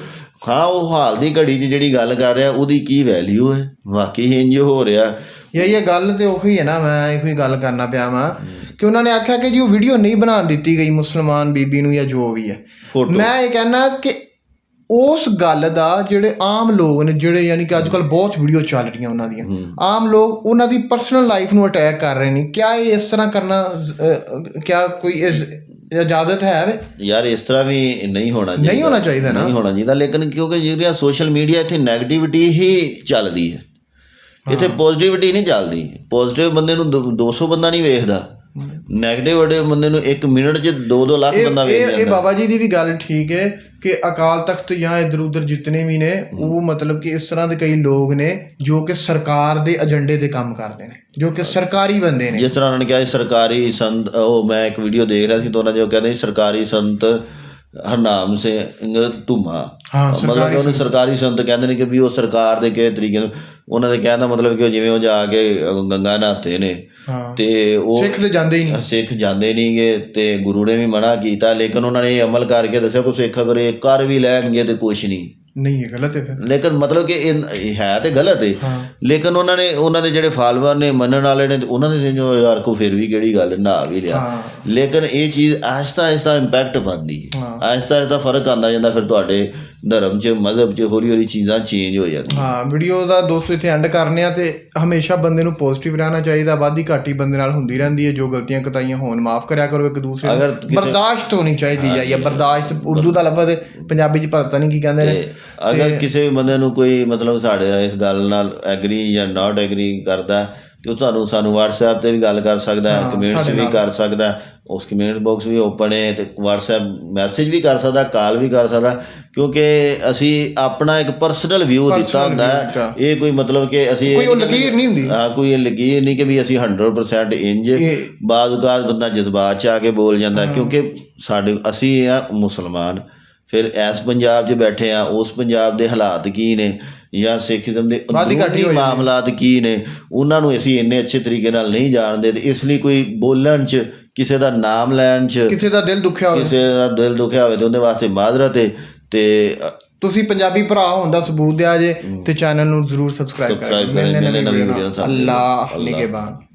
ਹਾਂ ਉਹ ਹਾਲ ਦੀ ਘੜੀ 'ਚ ਜਿਹੜੀ ਗੱਲ ਕਰ ਰਿਹਾ ਉਹਦੀ ਕੀ ਵੈਲਿਊ ਹੈ? ਵਾਕਈ ਇੰਜ ਹੋ ਰਿਹਾ। ਇਹ ਇਹ ਗੱਲ ਤੇ ਉਹੀ ਹੈ ਨਾ ਮੈਂ ਇਹੋ ਹੀ ਗੱਲ ਕਰਨਾ ਪਿਆ ਵਾਂ ਕਿ ਉਹਨਾਂ ਨੇ ਆਖਿਆ ਕਿ ਜੀ ਉਹ ਵੀਡੀਓ ਨਹੀਂ ਬਣਾਉਣ ਦਿੱਤੀ ਗਈ ਮੁਸਲਮਾਨ ਬੀਬੀ ਨੂੰ ਜਾਂ ਜੋ ਵੀ ਹੈ। ਮੈਂ ਇਹ ਕਹਿਣਾ ਕਿ ਉਸ ਗੱਲ ਦਾ ਜਿਹੜੇ ਆਮ ਲੋਕ ਨੇ ਜਿਹੜੇ ਯਾਨੀ ਕਿ ਅੱਜ ਕੱਲ ਬਹੁਤ ਵੀਡੀਓ ਚੱਲ ਰਹੀਆਂ ਉਹਨਾਂ ਦੀਆਂ ਆਮ ਲੋਕ ਉਹਨਾਂ ਦੀ ਪਰਸਨਲ ਲਾਈਫ ਨੂੰ ਅਟੈਕ ਕਰ ਰਹੇ ਨੇ। ਕਿਆ ਇਹ ਇਸ ਤਰ੍ਹਾਂ ਕਰਨਾ ਕਿਆ ਕੋਈ ਇਜਾਜ਼ਤ ਹੈ ਵੇ? ਯਾਰ ਇਸ ਤਰ੍ਹਾਂ ਵੀ ਨਹੀਂ ਹੋਣਾ ਚਾਹੀਦਾ। ਨਹੀਂ ਹੋਣਾ ਚਾਹੀਦਾ ਨਾ। ਨਹੀਂ ਹੋਣਾ ਚਾਹੀਦਾ ਲੇਕਿਨ ਕਿਉਂਕਿ ਜਿਹੜੀਆਂ ਸੋਸ਼ਲ ਮੀਡੀਆ ਇੱਥੇ 네ਗੇਟਿਵਿਟੀ ਹੀ ਚੱਲਦੀ ਹੈ। ਇੱਥੇ ਪੋਜ਼ਿਟਿਵਿਟੀ ਨਹੀਂ ਚੱਲਦੀ। ਪੋਜ਼ਿਟਿਵ ਬੰਦੇ ਨੂੰ 200 ਬੰਦਾ ਨਹੀਂ ਵੇਖਦਾ। 네ਗੇਟਿਵ ਵਾਲੇ ਬੰਦੇ ਨੂੰ 1 ਮਿੰਟ 'ਚ 2-2 ਲੱਖ ਬੰਦਾ ਇਹ ਵੇਖ ਇਹ ਜਾਂਦਾ। ਬਾਬਾ ਜੀ ਦੀ ਵੀ ਗੱਲ ਠੀਕ ਹੈ ਕਿ ਅਕਾਲ ਤਖਤ ਜਾਂ ਇਧਰ ਉਧਰ ਜਿਤਨੇ ਵੀ ਨੇ ਉਹ ਮਤਲਬ ਕਿ ਇਸ ਤਰ੍ਹਾਂ ਦੇ ਕਈ ਲੋਕ ਨੇ ਜੋ ਕਿ ਸਰਕਾਰ ਦੇ ਏਜੰਡੇ ਤੇ ਕੰਮ ਕਰਦੇ ਨੇ ਜੋ ਕਿ ਸਰਕਾਰੀ ਬੰਦੇ ਨੇ। ਜਿਸ ਤਰ੍ਹਾਂ ਉਹਨਾਂ ਨੇ ਕਿਹਾ ਸਰਕਾਰੀ ਸੰਤ ਉਹ ਮੈਂ ਇੱਕ ਵੀਡੀਓ ਦੇਖ ਰਿਹਾ ਸੀ ਤਾਂ ਉਹਨਾਂ ਜੋ ਕਹਿੰਦੇ ਸਰਕਾਰੀ ਸੰਤ ਹਰਨਾਮ ਸਿੰਘ ਧੁਮਾ। ਹਾਂ, ਮਤਲਬ ਕਿ ਉਹਨੂੰ ਸਰਕਾਰੀ ਸੰਤ ਕਹਿੰਦੇ ਨੇ ਕਿ ਵੀ ਉਹ ਸਰਕਾਰ ਦੇ ਕਿਹ ਤਰੀਕੇ ਨਾਲ ਉਹਨਾਂ ਦੇ ਕਹਿਣ ਦਾ ਮਤਲਬ ਕਿ ਜਿਵੇਂ ਉਹ ਜਾ ਕੇ ਗੰਗਾ ਨਹਾਤੇ ਨੇ। ਤੇ ਉਹ ਸਿੱਖ ਤੇ ਜਾਂਦੇ ਹੀ ਨਹੀਂ। ਸਿੱਖ ਜਾਂਦੇ ਨਹੀਂਗੇ ਤੇ ਗੁਰੂ ਨੇ ਵੀ ਮਨਾ ਕੀਤਾ ਲੇਕਿਨ ਉਹਨਾਂ ਨੇ ਇਹ ਅਮਲ ਕਰਕੇ ਦੱਸਿਆ ਕਿ ਸਿੱਖ ਅਗਰ ਇਹ ਕਰ ਵੀ ਲੈਣਗੇ ਤੇ ਕੁਛ ਨਹੀਂ। ਨਹੀਂ ਇਹ ਗਲਤ ਹੈ ਫਿਰ। ਲੇਕਿਨ ਮਤਲਬ ਕਿ ਇਹ ਹੈ ਤੇ ਗਲਤ ਹੈ। ਲੇਕਿਨ ਉਹਨਾਂ ਨੇ ਉਹਨਾਂ ਦੇ ਜਿਹੜੇ ਫਾਲੋਅਰ ਨੇ ਮੰਨਣ ਵਾਲੇ ਨੇ ਉਹਨਾਂ ਨੇ ਜੋ ਯਾਰ ਕੋ ਫਿਰ ਵੀ ਕਿਹੜੀ ਗੱਲ ਨਾ ਵੀ ਲਿਆ। ਲੇਕਿਨ ਇਹ ਚੀਜ਼ ਆਹਿਸਤਾ ਆਹਿਸਤਾ ਇੰਪੈਕਟ ਪਾਉਂਦੀ ਹੈ। ਆਹਿਸਤਾ ਆਹਿਸਤਾ ਫ਼ਰਕ ਆਉਂਦਾ ਜਾਂਦਾ ਫਿਰ ਤੁਹਾਡੇ ਧਰਮ 'ਚ ਮਜ਼ਹਬ 'ਚ ਹੌਲੀ ਹੌਲੀ ਚੀਜ਼ਾਂ ਚੇਂਜ ਹੋ ਜਾਂਦੀਆਂ। ਹਾਂ ਵੀਡੀਓ ਦਾ ਦੋਸਤੋ ਇੱਥੇ ਐਂਡ ਕਰਨੇ ਆ ਤੇ ਹਮੇਸ਼ਾ ਬੰਦੇ ਨੂੰ ਪੋਜ਼ਿਟਿਵ ਰਹਿਣਾ ਚਾਹੀਦਾ ਵਾਧੀ ਘਾਟੀ ਬੰਦੇ ਨਾਲ ਹੁੰਦੀ ਰਹਿੰਦੀ ਹੈ ਜੋ ਗਲਤੀਆਂ ਕਤਾਈਆਂ ਹੋਣ ਮਾਫ ਕਰਿਆ ਕਰੋ ਇੱਕ ਦੂਸਰੇ ਅਗਰ ਬਰਦਾਸ਼ਤ ਹੋਣੀ ਚਾਹੀਦੀ ਹੈ ਜਾਂ ਬਰਦਾਸ਼ਤ ਉਰਦੂ ਦਾ ਲਫ਼ਜ਼ ਪੰਜਾਬੀ ਚ ਪਤਾ ਨਹੀਂ ਕੀ ਕਹਿੰਦੇ ਨੇ? ਅਗਰ ਕਿਸੇ ਵੀ ਬੰਦੇ ਨੂੰ ਕੋਈ ਮਤਲਬ ਸਾਡੇ ਇਸ ਗੱਲ ਨਾਲ ਐਗਰੀ ਜਾਂ ਨਾਟ ਐਗਰੀ ਕਰਦਾ ਤੇ ਉਹ ਤੁਹਾਨੂੰ ਸਾਨੂੰ WhatsApp ਤੇ ਵੀ ਗੱਲ ਕਰ ਸਕਦਾ ਹੈ ਕਮੈਂਟਸ ਵੀ। ਕਰ ਸਕਦਾ ਹੈ। ਉਸ ਕਮੈਂਟ ਬਾਕਸ ਵੀ ਓਪਨ ਹੈ ਤੇ WhatsApp ਮੈਸੇਜ ਵੀ ਕਰ ਸਕਦਾ ਕਾਲ ਵੀ ਕਰ ਸਕਦਾ ਕਿਉਂਕਿ ਅਸੀਂ ਆਪਣਾ ਇੱਕ ਪਰਸਨਲ ਵਿਊ ਦਿੱਤਾ ਹੁੰਦਾ। ਇਹ ਕੋਈ ਮਤਲਬ ਕਿ ਅਸੀਂ ਕੋਈ ਲਕੀਰ ਨਹੀਂ ਹੁੰਦੀ। ਹਾਂ ਕੋਈ ਲਕੀਰ ਨਹੀਂ ਕਿ ਵੀ ਅਸੀਂ 100% ਇੰਜ ਇਹ- ਬਾਜ਼ ਉਕਾਤ ਬੰਦਾ ਜਜ਼ਬਾਤ ਚ ਆ ਕੇ ਬੋਲ ਜਾਂਦਾ ਕਿਉਂਕਿ ਸਾਡੇ ਅਸੀਂ ਆ ਮੁਸਲਮਾਨ ਫਿਰ ਇਸ ਪੰਜਾਬ 'ਚ ਬੈਠੇ ਆ ਉਸ ਪੰਜਾਬ ਦੇ ਹਾਲਾਤ ਕੀ ਨੇ ਜਾਂ ਸਿੱਖੀਜ਼ਮ ਦੇ ਅੰਦਰੂਨੀ। ਮਾਮਲਾਤ ਕੀ ਨੇ ਉਹਨਾਂ ਨੂੰ ਅਸੀਂ ਇੰਨੇ ਅੱਛੇ ਤਰੀਕੇ ਨਾਲ ਨਹੀਂ ਜਾਣਦੇ ਤੇ ਇਸ ਲਈ ਕੋਈ ਬੋਲਣ 'ਚ ਕਿਸੇ ਦਾ ਨਾਮ ਲੈਣ 'ਚ ਕਿਸੇ ਦਾ ਦਿਲ ਦੁਖਿਆ ਹੋਵੇ ਕਿਸੇ ਦਾ ਦਿਲ ਦੁਖਿਆ ਹੋਵੇ ਤੇ ਉਹਦੇ ਵਾਸਤੇ ਮਾਜ਼ਰਤ ਹੈ ਤੇ ਤੁਸੀਂ ਪੰਜਾਬੀ ਭਰਾ ਹੋਣ ਦਾ ਸਬੂਤ ਦਿਆ ਜੇ ਤੇ ਚੈਨਲ ਨੂੰ ਜ਼ਰੂਰ ਸਬਸਕ੍ਰਾਈਬ video ਨਾਲ। ਅੱਲਾਹ ਅੱਲਾਹ। ਨਿਗਹਿਬਾਨ